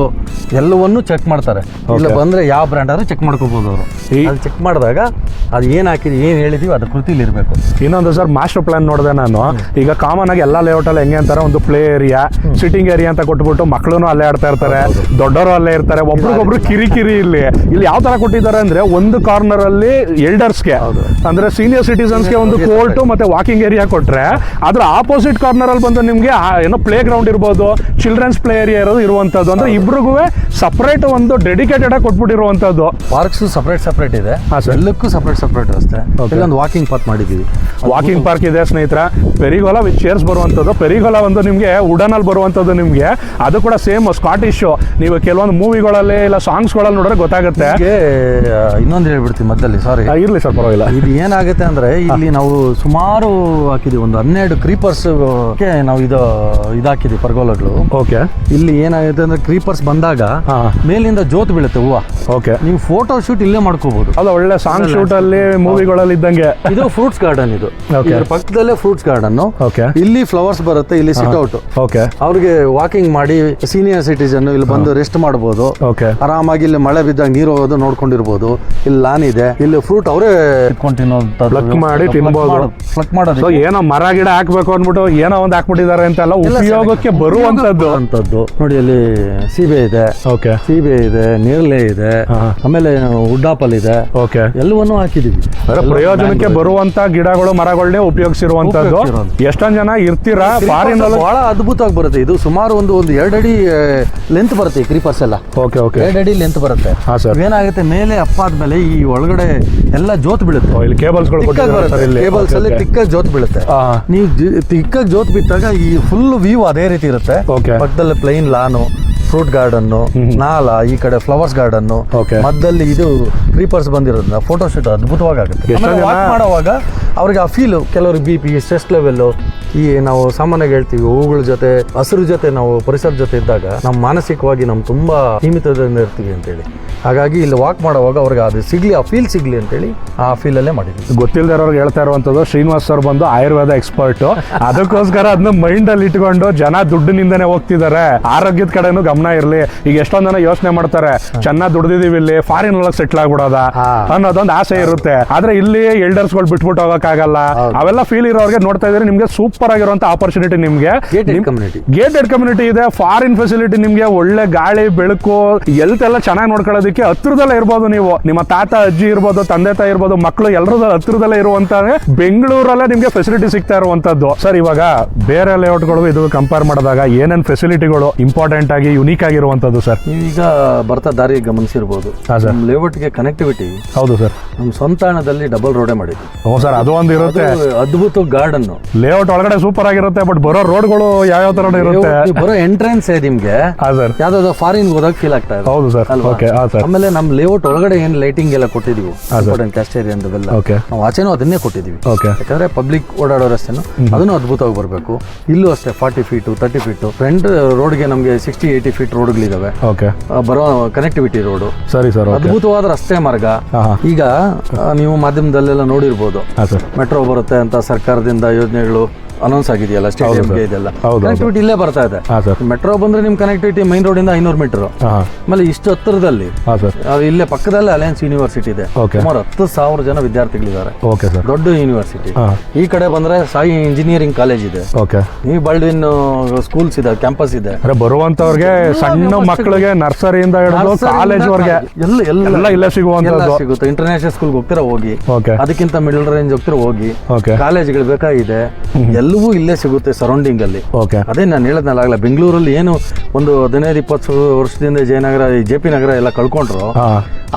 ಎಲ್ಲವನ್ನೂ ಚೆಕ್ ಮಾಡ್ತಾರೆ. ಇಲ್ಲ ಬಂದ್ರೆ ಯಾವ ಬ್ರ್ಯಾಂಡ್ ಆದ್ರೂ ಚೆಕ್ ಮಾಡ್ಕೋಬಹುದು ಅವರು. ಚೆಕ್ ಮಾಡಿದಾಗ ಅದು ಏನು ಹಾಕಿದ್ವಿ ಏನು ಹೇಳಿದೀವಿ ಅದು ಕೃತಿಲಿ ಇರಬೇಕು. ಇನ್ನೊಂದು ಸರ್ ಮಾಸ್ಟರ್ ಪ್ಲಾನ್ ನೋಡಿದೆ ನಾನು. ಈಗ ಕಾಮನ್ ಆಗಿ ಎಲ್ಲ ಲೇಔಟ್ ಅಲ್ಲಿ ಹೆಂಗೆ ಅಂತಾರೆ ಒಂದು ಪ್ಲೇ ಏರಿಯಾ ಸಿಟ್ಟಿಂಗ್ ಏರಿಯಾ ಅಂತ ಕೊಟ್ಬಿಟ್ಟು ಮಕ್ಕಳು ಅಲ್ಲೇ ಆಡ್ತಾ ಇರ್ತಾರೆ ದೊಡ್ಡವರು ಅಲ್ಲೇ ಇರ್ತಾರೆ ಒಬ್ರಿಗೊಬ್ರು ಕಿರಿಕಿರಿ ಇಲ್ಲಿ. ಇಲ್ಲಿ ಯಾವ ತರ ಕೊಟ್ಟಿದ್ದಾರೆ ಅಂದ್ರೆ ಒಂದು ಕಾರ್ನರ್ ಅಲ್ಲಿ ಎಲ್ಡರ್ಸ್ಗೆ ಅಂದ್ರೆ ಸೀನಿಯರ್ ಸಿಟಿಸನ್ಸ್ಗೆ ಒಂದು ಕೋರ್ಟ್ ಮತ್ತೆ ವಾಕಿಂಗ್ ಏರಿಯಾ ಕೊಟ್ರೆ ಅದ್ರ ಆಪೋಸಿಟ್ ಕಾರ್ನರ್ ಅಲ್ಲಿ ಬಂದು ನಿಮ್ಗೆ ಏನೋ ಪ್ಲೇ ಗ್ರೌಂಡ್ ಇರ್ಬೋದು ಚಿಲ್ಡ್ರನ್ಸ್ ಪ್ಲೇ ಏರಿಯಾ ಇರೋದು ಇರುವಂತದ್ದು. ಅಂದ್ರೆ ಇಬ್ರಿಗೂ ಸಪರೇಟ್ ಒಂದು ಡೆಡಿಕೇಟೆಡ್ ಆಗಿ ಕೊಟ್ಬಿಟ್ಟಿರುವಂತದ್ದು. ಪಾರ್ಕ್ಸ್ ಸಪ್ರೇಟ್ ಸಪ್ರೇಟ್ ಇದೆ. ಎಲ್ಲಕ್ಕೂ ಸಪ್ರೇಟ್ ಸಪ್ರೇಟ್ Okay. ಇಲ್ಲೊಂದು ವಾಕಿಂಗ್ ಪಾತ್ ಮಾಡಿದ್ದೀವಿ. ವಾಕಿಂಗ್ ಪಾರ್ಕ್ ಇದೆ ಸ್ನೇಹಿತರ. ಪೆರಿಗೋಲ ವಿತ್ ಚೇರ್ಸ್ ಬರುವಂಥದ್ದು. ಪೆರಿಗೋಲ ಒಂದು ನಿಮಗೆ ವುಡನ್ ಅಲ್ಲಿ ಬರುವಂಥದ್ದು ನಿಮಗೆ. ಅದು ಕೂಡ ಸೇಮ್ ಸ್ಕಾಟಿಶ್ ನೀವು ಕೆಲವೊಂದು ಮೂವಿಗಳಲ್ಲಿ ಇಲ್ಲ ಸಾಂಗ್ಸ್ಗಳಲ್ಲಿ ನೋಡಿದ್ರೆ ಗೊತ್ತಾಗುತ್ತೆ. ಇನ್ನೊಂದು ಹೇಳ್ಬಿಡ್ತೀವಿ ಮಧ್ಯದಲ್ಲಿ ಸಾರಿ ಇರಲಿ ಸರ್ ಪರವಾಗಿಲ್ಲ. ಇದು ಏನಾಗುತ್ತೆ ಅಂದ್ರೆ [LAUGHS] ಇಲ್ಲಿ ನಾವು ಸುಮಾರು ಹಾಕಿದೀವಿ ಒಂದು ಹನ್ನೆರಡು ಕ್ರೀಪರ್ಸ್ ನಾವು ಇದು ಇದಾಕಿದೀವಿ ಪರ್ಗೋಲಗಳು ಓಕೆ ಇಲ್ಲಿ ಏನಾಗುತ್ತೆ ಅಂದ್ರೆ ಕ್ರೀಪರ್ಸ್ ಬಂದಾಗ ಮೇಲಿಂದ ಜೋತ್ ಬೀಳುತ್ತೆ ಹೂವ. ಓಕೆ ನೀವು ಫೋಟೋ ಶೂಟ್ ಇಲ್ಲೇ ಮಾಡ್ಕೋಬಹುದು ಅಲ್ಲ ಒಳ್ಳೆ ಸಾಂಗ್ ಶೂಟ್ ಅಲ್ಲಿ ಮೂವಿಗಳಲ್ಲಿ ಇದ್ದಂಗೆ. ಇದು ಫ್ರೂಟ್ಸ್ ಗಾರ್ಡನ್ ಇದು. ಇದ್ರ ಪಕ್ಕದಲ್ಲೇ ಫ್ರೂಟ್ಸ್ ಗಾರ್ಡನ್ ಓಕೆ ಇಲ್ಲಿ ಫ್ಲವರ್ಸ್ ಬರುತ್ತೆ ಇಲ್ಲಿ ಸಿಟ್ ಔಟ್ ಓಕೆ ಅವ್ರಿಗೆ ವಾಕಿಂಗ್ ಮಾಡಿ ಸೀನಿಯರ್ ಸಿಟಿಜನ್ ಇಲ್ಲಿ ಬಂದು ರೆಸ್ಟ್ ಮಾಡಬಹುದು ಓಕೆ ಆರಾಮಾಗಿ ಇಲ್ಲಿ ಮಳೆ ಬಿದ್ದಾಗ ನೀರು ಹೋಗೋದು ನೋಡ್ಕೊಂಡಿರ್ಬೋದು. ಇಲ್ಲಿ ಲಾನ್ ಇದೆ. ಇಲ್ಲಿ ಫ್ರೂಟ್ ಅವರೇ ಪ್ಲಕ್ ಮಾಡಿ ಮಾಡೋದು ಸೊ ಏನೋ ಮರ ಗಿಡ ಹಾಕ್ಬೇಕು ಅಂದ್ಬಿಟ್ಟು ಏನೋ ಒಂದ್ ಹಾಕ್ಬಿಟ್ಟಿದ್ದಾರೆ ಅಂತೆಲ್ಲ ಉಪಯೋಗಕ್ಕೆ ಬರುವಂತದ್ದು ಅಂತದ್ದು ನೋಡಿ ಅಲ್ಲಿ ಸೀಬೆ ಇದೆ. ಓಕೆ ಸೀಬೆ ಇದೆ ನೇರಳೆ ಇದೆ. ಆಮೇಲೆ ಉಡ್ಡಾಪಲ್ ಇದೆ. ಓಕೆ ಎಲ್ಲವನ್ನೂ ಹಾಕಿದೀವಿ. ಪ್ರಯೋಜನಕ್ಕೆ ಬರುವಂತ ಗಿಡಗಳು ಮರಗಳನ್ನೇ ಉಪಯೋಗಿಸಿರುವಂತದ್ದು ಎಷ್ಟೊಂದು ಜನ ಇರ್ತೀರಾ? ಫಾರಿನ್ ಬಹಳ ಅದ್ಭುತವಾಗಿ ಬರುತ್ತೆ. ಇದು ಸುಮಾರು ಒಂದು ಒಂದು ಎರಡು ಅಡಿ ಲೆಂತ್ ಬರುತ್ತೆ ಈ ಕ್ರೀಪರ್ಸ್ ಎಲ್ಲ. ಓಕೆ ಓಕೆ ಎರಡು ಅಡಿ ಲೆಂತ್ ಬರುತ್ತೆ. ಹಾ ಸರ್ ಏನಾಗುತ್ತೆ ಮೇಲೆ ಅಪ್ಪ ಆದ್ಮೇಲೆ ಈ ಒಳಗಡೆ ಎಲ್ಲ ಜೋತ್ ಬೀಳುತ್ತೆ. ಇಲ್ಲಿ ಇಲ್ಲಿ. ಕೇಬಲ್ಸ್ ಅಲ್ಲಿ ತಿಕ್ಕ ಜೋತ್ ಬೀಳುತ್ತೆ. ಆ, ನೀವು ತಿಕ್ಕ ಜೋತ್ ಬಿದ್ದಾಗ ಈ ಫುಲ್ ವ್ಯೂ ಅದೇ ರೀತಿ ಇರುತ್ತೆ. ಪಕ್ಕದಲ್ಲಿ ಪ್ಲೈನ್ ಲಾನು ಫ್ರೂಟ್ ಗಾರ್ಡನ್ನು ನಾಲ ಈ ಕಡೆ ಫ್ಲವರ್ಸ್ ಗಾರ್ಡನ್ನು ಮದ್ದಲ್ಲಿ ಮಧ್ಯದಲ್ಲಿ ಇದು ಕ್ರೀಪರ್ಸ್ ಬಂದಿರೋದ್ರಿಂದ ಫೋಟೋ ಶೂಟ್ ಅದ್ಭುತವಾಗಿ ಆಗುತ್ತೆ. ಮಾಡುವಾಗ ಅವ್ರಿಗೆ ಆ ಫೀಲು ಕೆಲವ್ರಿಗೆ ಬಿ ಪಿ ಸ್ಟ್ರೆಸ್ ಲೆವೆಲ್ಲು ಈ ನಾವು ಸಾಮಾನ್ಯ ಹೇಳ್ತೀವಿ ಹೂಗಳ ಜೊತೆ ಹಸಿರು ಜೊತೆ ನಾವು ಪರಿಸರ ಜೊತೆ ಇದ್ದಾಗ ನಮ್ಮ ಮಾನಸಿಕವಾಗಿ ನಮ್ಮ ತುಂಬಾ ಸೀಮಿತದಿಂದ ಇರ್ತೀವಿ ಅಂತೇಳಿ. ಹಾಗಾಗಿ ಇಲ್ಲಿ ವಾಕ್ ಮಾಡುವಾಗ ಅವ್ರಿಗೆ ಅದು ಸಿಗ್ಲಿ ಆ ಫೀಲ್ ಸಿಗ್ಲಿ ಅಂತೇಳಿ ಆ ಫೀಲಲ್ಲೇ ಮಾಡಿದ್ವಿ ಗೊತ್ತಿಲ್ಲದವ್ರಿಗೆ ಹೇಳ್ತಾ ಇರುವಂತದ್ದು ಶ್ರೀನಿವಾಸ್ ಸರ್ ಬಂದು ಆಯುರ್ವೇದ ಎಕ್ಸ್ಪರ್ಟ್ ಅದಕ್ಕೋಸ್ಕರ ಅದನ್ನ ಮೈಂಡ್ ಅಲ್ಲಿ ಇಟ್ಕೊಂಡು ಜನ ದುಡ್ಡಿನಿಂದನೇ ಹೋಗ್ತಿದ್ದಾರೆ. ಆರೋಗ್ಯದ ಕಡೆನೂ ಗಮನ ಇರ್ಲಿ. ಈಗ ಎಷ್ಟೊಂದ್ ಜನ ಯೋಚನೆ ಮಾಡ್ತಾರೆ ಚೆನ್ನಾಗಿ ದುಡ್ದಿದೀವಿ ಇಲ್ಲಿ ಫಾರಿನ್ ಒಳಗೆ ಸೆಟ್ಲ್ ಆಗ್ಬಿಡೋದ? ಅನ್ನೋದೊಂದು ಆಸೆ ಇರುತ್ತೆ. ಆದ್ರೆ ಇಲ್ಲಿ ಎಲ್ಡರ್ಸ್ಗಳು ಬಿಟ್ಬಿಟ್ಟು ಹೋಗಕ್ಕಾಗಲ್ಲ. ಆಗಲ್ಲ ಅವೆಲ್ಲ ಫೀಲ್ ಇರೋರಿಗೆ ನೋಡ್ತಾ ಇದ್ರೆ ನಿಮ್ಗೆ ಸೂಪರ್ ಆಗಿರುವಂತ ಆಪರ್ಚುನಿಟಿ ನಿಮ್ಗೆ. ಗೇಟೆಡ್ ಕಮ್ಯುನಿಟಿ ಇದೆ ಫಾರಿನ್ ಫೆಸಿಲಿಟಿ ನಿಮ್ಗೆ ಒಳ್ಳೆ ಗಾಳಿ ಬೆಳಕು ಎಲ್ತ್ ಎಲ್ಲ ಚೆನ್ನಾಗಿ ನೋಡ್ಕೊಳ್ಳೋದಕ್ಕೆ ಹತ್ರದಲ್ಲೇ ಇರ್ಬೋದು ನೀವು. ನಿಮ್ಮ ತಾತ ಅಜ್ಜಿ ಇರ್ಬೋದು ತಂದೆ ತಾಯಿ ಇರ್ಬೋದು ಮಕ್ಕಳು ಎಲ್ಲರೂ ಹತ್ರದಲ್ಲೇ ಇರುವಂತ ಬೆಂಗಳೂರಲ್ಲೇ ನಿಮ್ಗೆ ಫೆಸಿಲಿಟಿ ಸಿಗ್ತಾ ಇರುವಂತದ್ದು. ಸರ್ ಇವಾಗ ಬೇರೆ ಲೇಔಟ್ಗಳು ಇದು ಕಂಪೇರ್ ಮಾಡಿದಾಗ ಏನೇನ್ ಫೆಸಿಲಿಟಿಗಳು ಇಂಪಾರ್ಟೆಂಟ್ ಆಗಿ ಯುನೀಕ್ ಆಗಿರುವಂತದ್ದು ಸರ್ ಈಗ ಬರ್ತಾ ದಾರಿ ಗಮನಿಸಿರ್ಬೋದು. ಹಾ, ಸರ್. ನಮ್ಮ ಲೇಔಟ್ಗೆ ಕನೆಕ್ಟಿವಿಟಿ ಹೌದು ಸರ್ ನಮ್ಮ ಸ್ವಂತ ಹಣದಲ್ಲಿ ಡಬಲ್ ರೋಡೇ ಮಾಡಿದ್ವಿ ಹ್ಞೂ ಸರ್ ಅದು ಒಂದು ಇರುತ್ತೆ. ಅದು ಅದ್ಭುತ ಗಾರ್ಡನ್ ಲೇಔಟ್ ಒಳಗಡೆ ಸೂಪರ್ ಆಗಿರುತ್ತೆ ಬಟ್ ಬರೋ ರೋಡ್ಗಳು ಯಾವ ತರ ಇರುತ್ತೆ? ಬರೋ ಎಂಟ್ರೆನ್ಸ್ ನಿಮ್ಗೆ ಹಾ ಸರ್ ಯಾವ್ದಾದ್ರು ಫಾರಿನ್ ಹೋದಾಗ ಫೀಲ್ ಆಗ್ತಾ ಇದೆ. ಹೌದು ಸರ್ ಅಲ್ವಾ? ಓಕೆ ಹಾ ಸರ್ ಆಮೇಲೆ ನಮ್ಮ ಲೇಔಟ್ ಒಳಗಡೆ ಏನ್ ಲೈಟಿಂಗ್ ಎಲ್ಲ ಕೊಟ್ಟಿದೀವಿ. ಇಂಪಾರ್ಟೆಂಟ್ ನಾವು ಆಚೆನೂ ಅದನ್ನೇ ಕೊಟ್ಟಿದೀವಿ. ಓಕೆ ಯಾಕಂದ್ರೆ ಪಬ್ಲಿಕ್ ಓಡಾಡೋ ರಸ್ತೆನು ಅದನ್ನು ಅದ್ಭುತವಾಗಿ ಬರಬೇಕು. ಇಲ್ಲೂ ಅಷ್ಟೇ forty feet thirty feet front ರೋಡ್ಗೆ ನಮಗೆ ಸಿಕ್ಸ್ಟಿ ಏಯ್ಟಿ ಫೀಟ್ ರೋಡ್ಗಳಿದಾವೆ ಓಕೆ ಬರೋ ಕನೆಕ್ಟಿವಿಟಿ ರೋಡ್ ಸರಿ ಸರ್ ಅದ್ಭುತವಾದ ರಸ್ತೆ ಮಾರ್ಗ. ಈಗ ನೀವು ಮಾಧ್ಯಮದಲ್ಲೆಲ್ಲ ನೋಡಿರ್ಬೋದು. ಮೆಟ್ರೋ ಬರುತ್ತೆ ಅಂತ ಸರ್ಕಾರದಿಂದ ಯೋಜನೆಗಳು ಅನೌನ್ಸ್ ಆಗಿದೆಯಲ್ಲ ಸ್ಟೇಡಿಯಂಗೆ ಇದೆಲ್ಲ. ಕನೆಕ್ಟಿವಿಟಿ ಇಲ್ಲೇ ಬರ್ತಾ ಇದೆ. ಮೆಟ್ರೋ ಬಂದ್ರೆ ನಿಮ್ ಕನೆಕ್ಟಿವಿಟಿ ಮೈನ್ ರೋಡ್ ಇಂದ ಐನೂರು ಮೀಟರ್ ಆಮೇಲೆ ಇಷ್ಟು ಹತ್ತಿರದಲ್ಲಿ ಇಲ್ಲೇ ಪಕ್ಕದಲ್ಲೇ ಅಲಯನ್ಸ್ ಯೂನಿವರ್ಸಿಟಿ ಇದೆ. ಸುಮಾರು ಹತ್ತು ಸಾವಿರ ಜನ ವಿದ್ಯಾರ್ಥಿಗಳಿದ್ದಾರೆ. Okay sir. ದೊಡ್ಡ ಯೂನಿವರ್ಸಿಟಿ ಈ ಕಡೆ ಬಂದ್ರೆ ಸಾಯಿ ಇಂಜಿನಿಯರಿಂಗ್ ಕಾಲೇಜ್ ಇದೆ. ಓಕೆ ಈ ಬಾಲ್ಡ್ವಿನ್ ಸ್ಕೂಲ್ಸ್ ಇದೆ ಕ್ಯಾಂಪಸ್ ಇದೆ. ಬರುವಂತವ್ರಿಗೆ ಸಣ್ಣ ಮಕ್ಕಳಿಗೆ ನರ್ಸರಿಯಿಂದ ಹಿಡಿದು ಕಾಲೇಜ್ ವರ್ಗೆ ಎಲ್ಲ ಎಲ್ಲ ಇಲ್ಲೇ ಸಿಗುವಂತದ್ದು ಸಿಗುತ್ತೆ. ಇಂಟರ್ನ್ಯಾಷನಲ್ ಸ್ಕೂಲ್ಗೆ ಹೋಗ್ತೀರಾ ಹೋಗಿ. ಓಕೆ ಅದಕ್ಕಿಂತ ಮಿಡಲ್ ರೇಂಜ್ ಹೋಗ್ತೀರಾ ಹೋಗಿ. ಓಕೆ ಕಾಲೇಜ್ಗಳು ಬೇಕಾಗಿದೆ. ಎಲ್ಲವೂ ಇಲ್ಲೇ ಸಿಗುತ್ತೆ ಸರೌಂಡಿಂಗ್ ಅಲ್ಲಿ. ಓಕೆ ಅದೇ ನಾನು ಹೇಳದ್ನಲ್ಲ ಆಗಲ್ಲ ಬೆಂಗಳೂರಲ್ಲಿ ಏನು ಒಂದು ಹದಿನೈದು ಇಪ್ಪತ್ತು ವರ್ಷದಿಂದ ಜಯನಗರ ಜೆ ಪಿ ನಗರ ಎಲ್ಲ ಕಳ್ಕೊಂಡ್ರು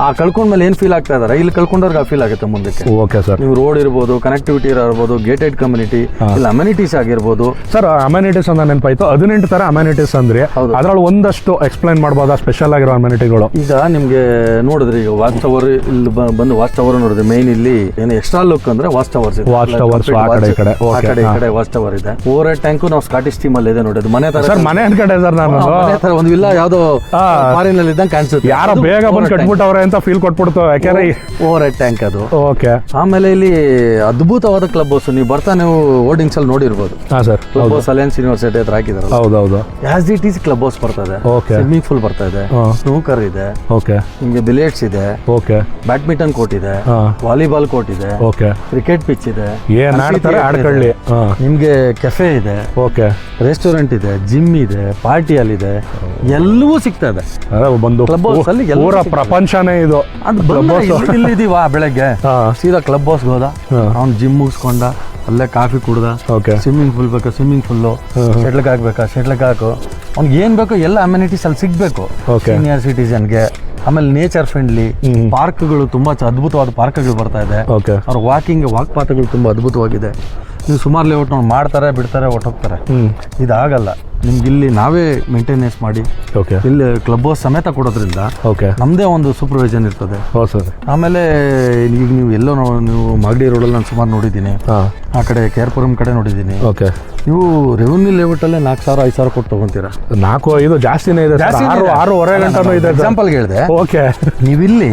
ಆ ಕಳ್ಕೊಂಡ್ಮೇಲೆ ಏನು ಫೀಲ್ ಆಗ್ತಾ ಇದಾರೆ? ಇಲ್ಲಿ ಕಳ್ಕೊಂಡವ್ರಿಗೆ ಆ ಫೀಲ್ ಆಗುತ್ತೆ ಮುಂದಕ್ಕೆ. ಓಕೆ ಸರ್ ನೀವು ರೋಡ್ ಇರ್ಬೋದು ಕನೆಕ್ಟಿವಿಟಿ ಇರಬಹುದು ಗೇಟೆಡ್ ಕಮ್ಯುನಿಟಿ ಇಲ್ಲ ಅಮ್ಯುನಿಟೀಸ್ ಆಗಿರ್ಬೋದು. ಸರ್ ಅಮ್ಯುನಿಟೀಸ್ ಅಂತ ನೆನಪಾಯ್ತು. ಹದಿನೆಂಟು ತರ ಅಮ್ಯುನಿಟೀಸ್ ಅಂದ್ರೆ ಅದ್ರಲ್ಲಿ ಅದ್ರಲ್ಲಿ ಒಂದಷ್ಟು ಎಕ್ಸ್ಪ್ಲೈನ್ ಮಾಡ್ಬೋದಾ ಸ್ಪೆಷಲ್ ಆಗಿರೋ ಅಮ್ಯುನಿಟಿಗಳು ಈಗ ನಿಮ್ಗೆ ನೋಡಿದ್ರಿ ಈಗ ವಾಚ್ ಟವರ್ ಇಲ್ಲಿ ಬ- ಬಂದು ವಾಚ್ ಟವರ್ ನೋಡಿದ್ರೆ ಮೇನ್ ಇಲ್ಲಿ ಏನು ಎಕ್ಸ್ಟ್ರಾ ಲುಕ್ ಅಂದ್ರೆ ವಾಚ್ ಟವರ್ಸ್ ಇದೆ. Watch towers ಆ ಕಡೆ ಈ ಕಡೆ. ಆ Okay, ಕಡೆ ಈ ಕಡೆ ವಾಚ್ ಟವರ್ ಇದೆ. ಓವರ್ ಟ್ಯಾಂಕು ನಾವು ಸ್ಕಾಟಿಶ್ ಟೀಮ್ ಅಲ್ಲಿ ಇದೆ ನೋಡಿ ಅದು ಮನೆ ತರ ಸರ್ ಮನೆ ಕಡೆ ಸರ್ ನಾನು. ಆ, ಮನೆ ತರ ಒಂದು ಇಲ್ಲ ಯಾವ್ದೋ. ಫಾರಿನ್ ಅಲ್ಲಿ ಇದ್ದಂಗೆ ಕಾಣಿಸುತ್ತೆ. ಯಾರೋ ಬೇಗ ಬಂದು ಕಟ್ಬಿಟ್ಟವ್ರೆ ಅಂತ ಫೀಲ್ ಕೊಟ್ಬಿಡ್ತು ಯಾಕೆಂದ್ರೆ ಓವರ್ ಹೆಡ್ ಟ್ಯಾಂಕ್ ಅದು. ಓಕೆ ಆಮೇಲೆ ಇಲ್ಲಿ ಅದ್ಭುತವಾದ ಕ್ಲಬ್ ಹೌಸ್ ನೀವು ಬರ್ತಾ ನೀವು ಹೋರ್ಡಿಂಗ್ಸ್ ಅಲ್ಲಿ ನೋಡಿರ್ಬೋದು. ಹಾಂ sir club house Alliance university ಹತ್ರ ಹಾಕಿದಾರಲ್ಲ. ಹೌದೌದು. As it is club house okay swimming pool ಬರ್ತಾ ಇದೆ. ಹಾಂ. ಸ್ನೂಕರ್ ಇದೆ. ಓಕೆ ನಿಮ್ಗೆ ಬಿಲಿಯರ್ಡ್ಸ್ ಇದೆ. ಓಕೆ ಬ್ಯಾಡ್ಮಿಂಟನ್ ಕೋರ್ಟ್ ಇದೆ. ಹಾಂ. ವಾಲಿಬಾಲ್ ಕೋರ್ಟ್ ಇದೆ. ಓಕೆ ಕ್ರಿಕೆಟ್ ಪಿಚ್ ಇದೆ. ಏನ್ ಆಡ್ತಾರೆ ಆಡ್ಕೊಳ್ಳಿ. ಹಾಂ. ನಿಮ್ಗೆ ಕೆಫೆ ಇದೆ. ಓಕೆ ರೆಸ್ಟೋರೆಂಟ್ ಇದೆ. ಜಿಮ್ ಇದೆ. ಪಾರ್ಟಿ ಹಾಲ್ ಇದೆ. ಎಲ್ಲವೂ ಸಿಗ್ತಾ ಇದೆ. ಅದೇ ಕ್ಲಬ್ Club house ಅಲ್ಲಿ ಎಲ್ಲ ಪೂರ ಸಿಗ್ತದೆ. ಪ್ರಪಂಚನೇ ಇದು. ಅದು ಇಲ್ಲಿದೀವಾ ಬೆಳಗ್ಗೆ. ಹಾಂ. ಸೀದಾ ಕ್ಲಬ್ ಹೌಸ್ಗೆ ಹೋದ. ಹಾ. ಅವ್ನು ಜಿಮ್ ಮುಗಿಸ್ಕೊಂಡ. ಅಲ್ಲೇ ಕಾಫಿ ಕುಡ್ದ. ಓಕೆ ಸ್ವಿಮ್ಮಿಂಗ್ ಪೂಲ್ ಬೇಕಾ? ಸ್ವಿಮ್ಮಿಂಗ್ ಪೂಲು ಶೆಟ್ಲ್ಗೆ ಹಾಕ್ಬೇಕಾ? ಶೆಟ್ಲ್ಗೆ ಹಾಕು. ಅವ್ನಿಗೆ ಏನು ಬೇಕೋ ಎಲ್ಲ ಅಮ್ಯುನಿಟೀಸ್ ಅಲ್ಲಿ ಸಿಗಬೇಕು. ಸೀನಿಯರ್ ಸಿಟಿಸನ್ಗೆ ಆಮೇಲೆ ನೇಚರ್ ಫ್ರೆಂಡ್ಲಿ. ಪಾರ್ಕ್ಗಳು ತುಂಬಾ ಅದ್ಭುತವಾದ ಪಾರ್ಕ್ಗಳು ಬರ್ತಾ ಇದೆ. ಅವ್ರ ವಾಕಿಂಗ್ ವಾಕ್ ಪಾತ್ಗಳು ತುಂಬಾ ಅದ್ಭುತವಾಗಿದೆ. ನೀವು ಸುಮಾರು ಲೇಔಟ್ ನೋಡಿ ಮಾಡ್ತಾರೆ ಬಿಡ್ತಾರೆ ಹೊಟ್ಟೋಗ್ತಾರೆ ಇದಾಗಲ್ಲ. ನಿಮ್ಗೆ ಇಲ್ಲಿ ನಾವೇ ಮೇಂಟೆನೆನ್ಸ್ ಮಾಡಿ ಓಕೆ ಇಲ್ಲಿ ಕ್ಲಬ್ ಹೌಸ್ ಸಮೇತ ಕೊಡೋದ್ರಿಂದ ಓಕೆ ನಮ್ಮದೇ ಒಂದು ಸೂಪರ್ವೈಸನ್ ಇರ್ತದೆ. ಸರ್ ಆಮೇಲೆ ಈಗ ನೀವು ಎಲ್ಲೋ ನೀವು ಮಾಗಡಿ ರೋಡಲ್ಲಿ ನಾನು ಸುಮಾರು ನೋಡಿದ್ದೀನಿ. ಆ ಕಡೆ ಕೇರ್ಪುರಂ ಕಡೆ ನೋಡಿದ್ದೀನಿ. ಓಕೆ ನೀವು ರೆವೆನ್ಯೂ ಲೇಔಟಲ್ಲೇ ನಾಲ್ಕು ಸಾವಿರ ಐದು ಸಾವಿರ ಕೊಟ್ಟು ತಗೊಂತೀರಾ? ನಾಲ್ಕು ಐದು ಜಾಸ್ತಿನೇ ಇದೆ ಆರು ಆರೂವರೆ ಗಂಟೆ ಇದೆ ಎಕ್ಸಾಂಪಲ್ಗೆ ಹೇಳಿದೆ. ಓಕೆ ನೀವಿಲ್ಲಿ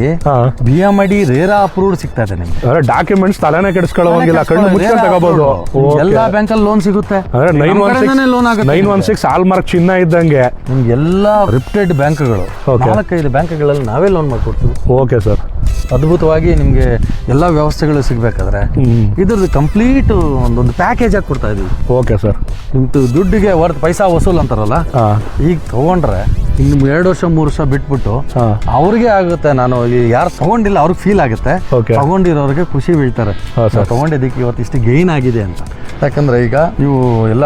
B M I D RERA approved ಸಿಗ್ತಾ ಇದೆ ನಿಮ್ಗೆ. ಡಾಕ್ಯುಮೆಂಟ್ಸ್ ತಲೆನೇ ಕೆಡಿಸ್ಕೊಳ್ಳೋಂಗಿಲ್ಲ ಕಣ್ಣು ಮುಚ್ಕೊಂಡು ತಗೋಬಹುದು ಎಲ್ಲಾ ಬ್ಯಾಂಕಲ್ಲಿ ಲೋನ್ ಸಿಗುತ್ತೆ. ನೈನ್ ಒನ್ ಸಿಕ್ಸ್ ಲೋನ್ ಆಗುತ್ತೆ. Nine one six hallmark ಚಿನ್ನ ಇದ್ದಂಗೆ. ನಿಮ್ಗೆ ಎಲ್ಲ ರಿಪ್ಟೆಡ್ ಬ್ಯಾಂಕ್ಗಳು. ನಾಲ್ಕೈದು ಬ್ಯಾಂಕ್ಗಳಲ್ಲಿ ನಾವೇ ಲೋನ್ ಮಾಡ್ಕೊಡ್ತೀವಿ. ಓಕೆ ಸರ್ ಅದ್ಭುತವಾಗಿ ನಿಮಗೆ ಎಲ್ಲ ವ್ಯವಸ್ಥೆಗಳು ಸಿಗಬೇಕಾದ್ರೆ ಇದ್ರದ್ದು ಕಂಪ್ಲೀಟ್ ಒಂದೊಂದು ಪ್ಯಾಕೇಜ್ ಆಗಿ ಕೊಡ್ತಾ ಇದೀವಿ. ಓಕೆ ಸರ್ ನಿಮ್ದು ದುಡ್ಡಿಗೆ ವರ್ತ್ ಪೈಸಾ ವಸೂಲ್ ಅಂತಾರಲ್ಲ? ಈಗ ತಗೊಂಡ್ರೆ ಇನ್ನು ನಿಮ್ಗೆ ಎರಡು ವರ್ಷ ಮೂರು ವರ್ಷ ಬಿಟ್ಬಿಟ್ಟು ಅವ್ರಿಗೆ ಆಗುತ್ತೆ ನಾನು ಯಾರು ತಗೊಂಡಿಲ್ಲ ಅವ್ರಿಗೆ ಫೀಲ್ ಆಗುತ್ತೆ. ತಗೊಂಡಿರೋರಿಗೆ ಖುಷಿ ಬೀಳ್ತಾರೆ. ತಗೊಂಡಿದ್ದಕ್ಕೆ ಇವತ್ತು ಇಷ್ಟು ಗೈನ್ ಆಗಿದೆ ಅಂತ. ಯಾಕಂದ್ರೆ ಈಗ ನೀವು ಎಲ್ಲ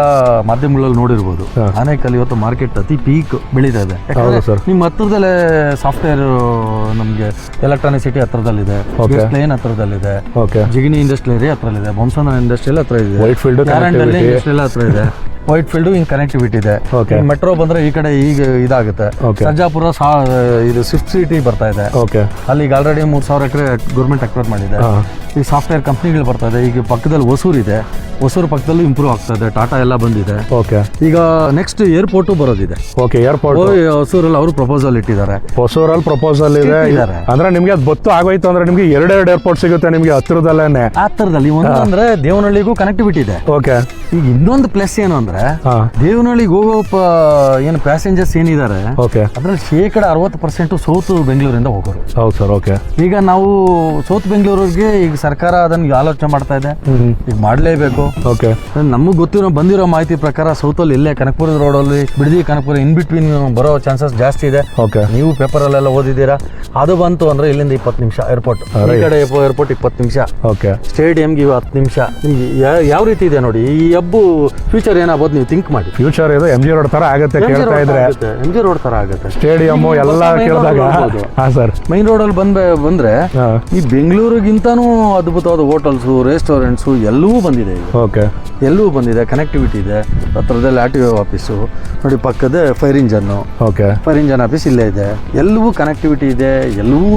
ಮಾಧ್ಯಮಗಳಲ್ಲಿ ನೋಡಿರ್ಬೋದು. ಅನೇಕ ಆನೇಕಲ್ ಇವತ್ತು ಮಾರ್ಕೆಟ್ ಅತಿ ಪೀಕ್ ಬೆಳೀತಾ ಇದೆ. ನಿಮ್ಮ ಹತ್ರದಲ್ಲೇ ಸಾಫ್ಟ್ವೇರ್ ನಮಗೆ ಎಲೆಕ್ಟ್ರಾನಿಕ್ ಸಿಟಿ ಹತ್ರದಲ್ಲಿದೆ. ಪ್ಲೇನ್ ಹತ್ರದಲ್ಲಿದೆ ಜಿಗಿನಿ ಇಂಡಸ್ಟ್ರಿ ಏರಿಯಾ ಹತ್ರ ಇದೆ. ಬೊಮ್ಸಂದ್ರ ಇಂಡಸ್ಟ್ರಿಯಲ್ಲಿ ಹತ್ರ ಇದೆ ಇಂಡಸ್ಟ್ರಿ ಹತ್ರ ಇದೆ. ವೈಟ್ ಫೀಲ್ಡ್ ಹಿಂಗ್ ಕನೆಕ್ಟಿವಿಟಿ ಇದೆ. ಮೆಟ್ರೋ ಬಂದ್ರೆ ಈ ಕಡೆ ಈಗ ಇದಾಗುತ್ತೆ. ಸರ್ಜಾಪುರ ಇದು ಸ್ವಿಫ್ಟ್ ಸಿಟಿ ಬರ್ತಾ ಇದೆ ಅಲ್ಲಿ ಈಗ ಆಲ್ರೆಡಿ ಮೂರ್ ಸಾವಿರ ಎಕರೆ ಗೌರ್ಮೆಂಟ್ ಅಕ್ವೈರ್ ಮಾಡಿದೆ. ಈ ಸಾಫ್ಟ್ವೇರ್ ಕಂಪ್ನಿಗಳು ಬರ್ತಾ ಇದೆ ಈಗ ಪಕ್ಕದಲ್ಲಿ ಹೊಸೂರು ಇದೆ. ಹೊಸೂರು ಪಕ್ಕದಲ್ಲೂ ಇಂಪ್ರೂವ್ ಆಗ್ತಾ ಇದೆ ಟಾಟಾ ಎಲ್ಲ ಬಂದಿದೆ. ಓಕೆ ಈಗ ನೆಕ್ಸ್ಟ್ ಏರ್ಪೋರ್ಟ್ ಬರೋದಿದೆ. ಓಕೆ ಏರ್ಪೋರ್ಟ್ ಹೊಸೂರಲ್ಲಿ ಅವರು ಪ್ರಪೋಸಲ್ ಇಟ್ಟಿದ್ದಾರೆ. ಹೊಸೂರಲ್ಲಿ ಪ್ರಪೋಸಲ್ ಇದೆ. ಅಂದ್ರೆ ನಿಮ್ಗೆ ಅದು ಗೊತ್ತು ಆಗೋಯ್ತು ಅಂದ್ರೆ ನಿಮ್ಗೆ ಎರಡೆರಡು ಏರ್ಪೋರ್ಟ್ ಸಿಗುತ್ತೆ ನಿಮ್ಗೆ ಹತ್ತಿರದಲ್ಲೇನೆ ಒಂದು ಅಂದ್ರೆ ದೇವನಹಳ್ಳಿಗೂ ಕನೆಕ್ಟಿವಿಟಿ ಇದೆ. ಓಕೆ ಈಗ ಇನ್ನೊಂದು ಪ್ಲಸ್ ಏನು ಅಂದ್ರೆ ಹಾಂ. ದೇವನಹಳ್ಳಿಗೆ ಹೋಗೋ ಏನು ಪ್ಯಾಸೆಂಜರ್ಸ್ ಏನಿದ್ದಾರೆ ಓಕೆ. ಅದ್ರಲ್ಲಿ ಶೇಕಡ ಅರವತ್ತು ಪರ್ಸೆಂಟ್ ಸೌತ್ ಬೆಂಗಳೂರಿಂದ ಹೋಗೋರು. ಹೌದು ಸರ್ ಓಕೆ. ಈಗ ನಾವು ಸೌತ್ ಬೆಂಗಳೂರಿಗೆ ಈಗ ಸರ್ಕಾರ ಅದನ್ನ ಆಲೋಚನೆ ಮಾಡ್ತಾ ಇದೆ. ಈಗ ಮಾಡಲೇಬೇಕು. ಓಕೆ. ನಮಗೆ ಗೊತ್ತಿರೋ ಬಂದಿರೋ ಮಾಹಿತಿ ಪ್ರಕಾರ ಸೌತ್ ಅಲ್ಲಿ ಇಲ್ಲೇ ಕನಕಪುರದ ಅಲ್ಲಿ ಬಿಡದಿ ಕನಕಪುರ ಇನ್ ಬಿಟ್ವೀನ್ ಬರೋ ಚಾನ್ಸಸ್ ಜಾಸ್ತಿ ಇದೆ. ಓಕೆ. ನೀವು ಪೇಪರಲ್ಲೆಲ್ಲ ಓದಿದ್ದೀರಾ? ಅದು ಬಂತು ಅಂದ್ರೆ ಇಲ್ಲಿಂದ ಇಪ್ಪತ್ತು ನಿಮಿಷ ಏರ್ಪೋರ್ಟ್ ಈ ಕಡೆ ಏರ್ಪೋರ್ಟ್ ಇಪ್ಪತ್ತು ನಿಮಿಷ. ಓಕೆ. ಸ್ಟೇಡಿಯಂಗೆ ಇವತ್ತು ಹತ್ತು ನಿಮಿಷ. ಯಾವ ರೀತಿ ಇದೆ ನೋಡಿ ಈ ಹಬ್ಬು ಫ್ಯೂಚರ್ ಏನಾಗ್ಬೋದು? ನೀವು ಥಿಂಕ್ ಮಾಡಿ. ಫ್ಯೂಚರ್ ಇದು ಎಂ ಜಿ ರೋಡ್ ತರ ಆಗುತ್ತೆ ಕೇಳ್ತಾ ಇದ್ರೆ. ಎಂ ಜಿ ರೋಡ್ ತರ ಆಗುತ್ತೆ. ಸ್ಟೇಡಿಯಂ ಎಲ್ಲ ಕೇಳಿದಾಗ road ಸರ್. ಮೈನ್ ರೋಡಲ್ಲಿ ಬಂದ ಬಂದ್ರೆ ಹಾಂ. ಈ ಬೆಂಗಳೂರಿಗಿಂತನೂ ಅದ್ಭುತವಾದ ಹೋಟೆಲ್ಸ್ ರೆಸ್ಟೋರೆಂಟ್ಸ್ ಎಲ್ಲವೂ ಬಂದಿದೆ ಓಕೆ ಎಲ್ಲವೂ ಬಂದಿದೆ ಕನೆಕ್ಟಿವಿಟಿ ಇದೆ ಹತ್ರದಲ್ಲಿ ಆರ್ ಟಿ ಒ ಆಫೀಸು ನೋಡಿ ಪಕ್ಕದ fire engine okay fire engine office ಇಲ್ಲೇ ಇದೆ. ಎಲ್ಲವೂ ಕನೆಕ್ಟಿವಿಟಿ ಇದೆ ಎಲ್ಲವೂ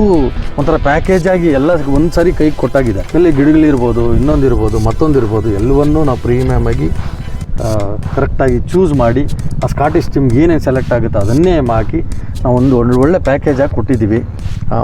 ಒಂಥರ ಪ್ಯಾಕೇಜ್ ಆಗಿ ಎಲ್ಲ ಒಂದ್ಸರಿ ಕೈ ಕೊಟ್ಟಾಗಿದೆ. ಇಲ್ಲಿ ಗಿಡಗಳಿರ್ಬೋದು ಇನ್ನೊಂದಿರ್ಬೋದು ಮತ್ತೊಂದಿರ್ಬೋದು ಎಲ್ಲವನ್ನೂ ನಾವು ಪ್ರೀಮಿಯಮ್ ಆಗಿ ಕರೆಕ್ಟಾಗಿ ಚೂಸ್ ಮಾಡಿ ಆ ಸ್ಕಾಟಿಷ್ ಟೀಮ್ಗೆ ಏನೇನು ಸೆಲೆಕ್ಟ್ ಆಗುತ್ತೋ ಅದನ್ನೇ ಹಾಕಿ ನಾವು ಒಂದು ಒಳ್ಳೆ ಒಳ್ಳೆ ಪ್ಯಾಕೇಜ್ ಆಗಿ ಕೊಟ್ಟಿದ್ದೀವಿ.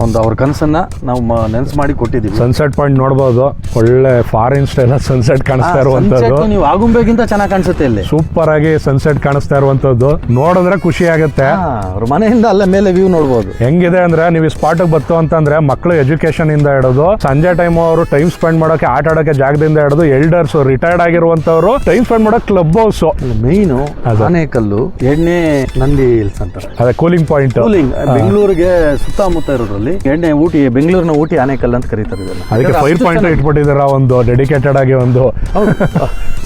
ಒಂದು ಅವ್ರ ಕನಸನ್ನು ನಾವು ನೆನ್ಸ್ ಮಾಡಿ ಕೊಟ್ಟಿದ್ದೀವಿ. ಸನ್ಸೆಟ್ ಪಾಯಿಂಟ್ ನೋಡ್ಬೋದು. ಒಳ್ಳೆ ಫಾರಿನ್ ಸ್ಟೈಲ್ ಸನ್ಸೆಟ್ ಕಾಣಿಸ್ತಾ ಇರುವಂಥದ್ದು. ನೀವು ಆಗುಂಬೆಗಿಂತ ಚೆನ್ನಾಗಿ ಕಾಣಿಸುತ್ತೆ ಇಲ್ಲಿ. ಸೂಪರ್ ಆಗಿ ಸನ್ಸೆಟ್ ಕಾಣಿಸ್ತಾ ಇರುವಂಥದ್ದು. ನೋಡಿದ್ರೆ ಖುಷಿ ಆಗುತ್ತೆ. ಅವ್ರ ಮನೆಯಿಂದ ಅಲ್ಲೇ ಮೇಲೆ ವ್ಯೂ ನೋಡ್ಬೋದು. ಹೆಂಗಿದೆ ಅಂದ್ರೆ ನೀವು ಈ ಸ್ಪಾಟಿಗೆ ಬತ್ತು ಅಂತಂದ್ರೆ ಮಕ್ಕಳು ಎಜುಕೇಶನ್ ಇಂದ ಹಿಡಿದು ಸಂಜೆ ಟೈಮ್ ಅವರು ಟೈಮ್ ಸ್ಪೆಂಡ್ ಮಾಡೋಕೆ ಆಟ ಆಡೋಕೆ ಜಾಗದಿಂದ ಹಿಡಿದು ಎಲ್ಡರ್ಸ್ ರಿಟೈರ್ಡ್ ಆಗಿರುವಂತವ್ರು ಟೈಮ್ ಸ್ಪೆಂಡ್ ಮಾಡೋಕೆ ಕ್ಲಬ್ ಹೌಸ್ ಮೇಯ್ನು ಆನೇಕಲ್ಲು ಎಣ್ಣೆ ನಂದಿ ಹಿಲ್ಸ್ ಅಂತಾರೆ ಅದೇ ಕೂಲಿಂಗ್ ಪಾಯಿಂಟ್ ಕೂಲಿಂಗ್ ಬೆಂಗಳೂರಿಗೆ ಸುತ್ತಮುತ್ತ ಇರೋದ್ರಲ್ಲಿ ಎಣ್ಣೆ ಊಟಿ ಬೆಂಗಳೂರಿನ ಊಟಿ ಆನೇಕಲ್ ಅಂತ ಕರೀತಾರೆ ಇದನ್ನ. ಅದಕ್ಕೆ ಫೈರ್ ಪಾಯಿಂಟ್ ಇಟ್ಬಿಟ್ಟಿದ್ದೀರ ಒಂದು ಡೆಡಿಕೇಟೆಡ್ ಆಗಿ ಒಂದು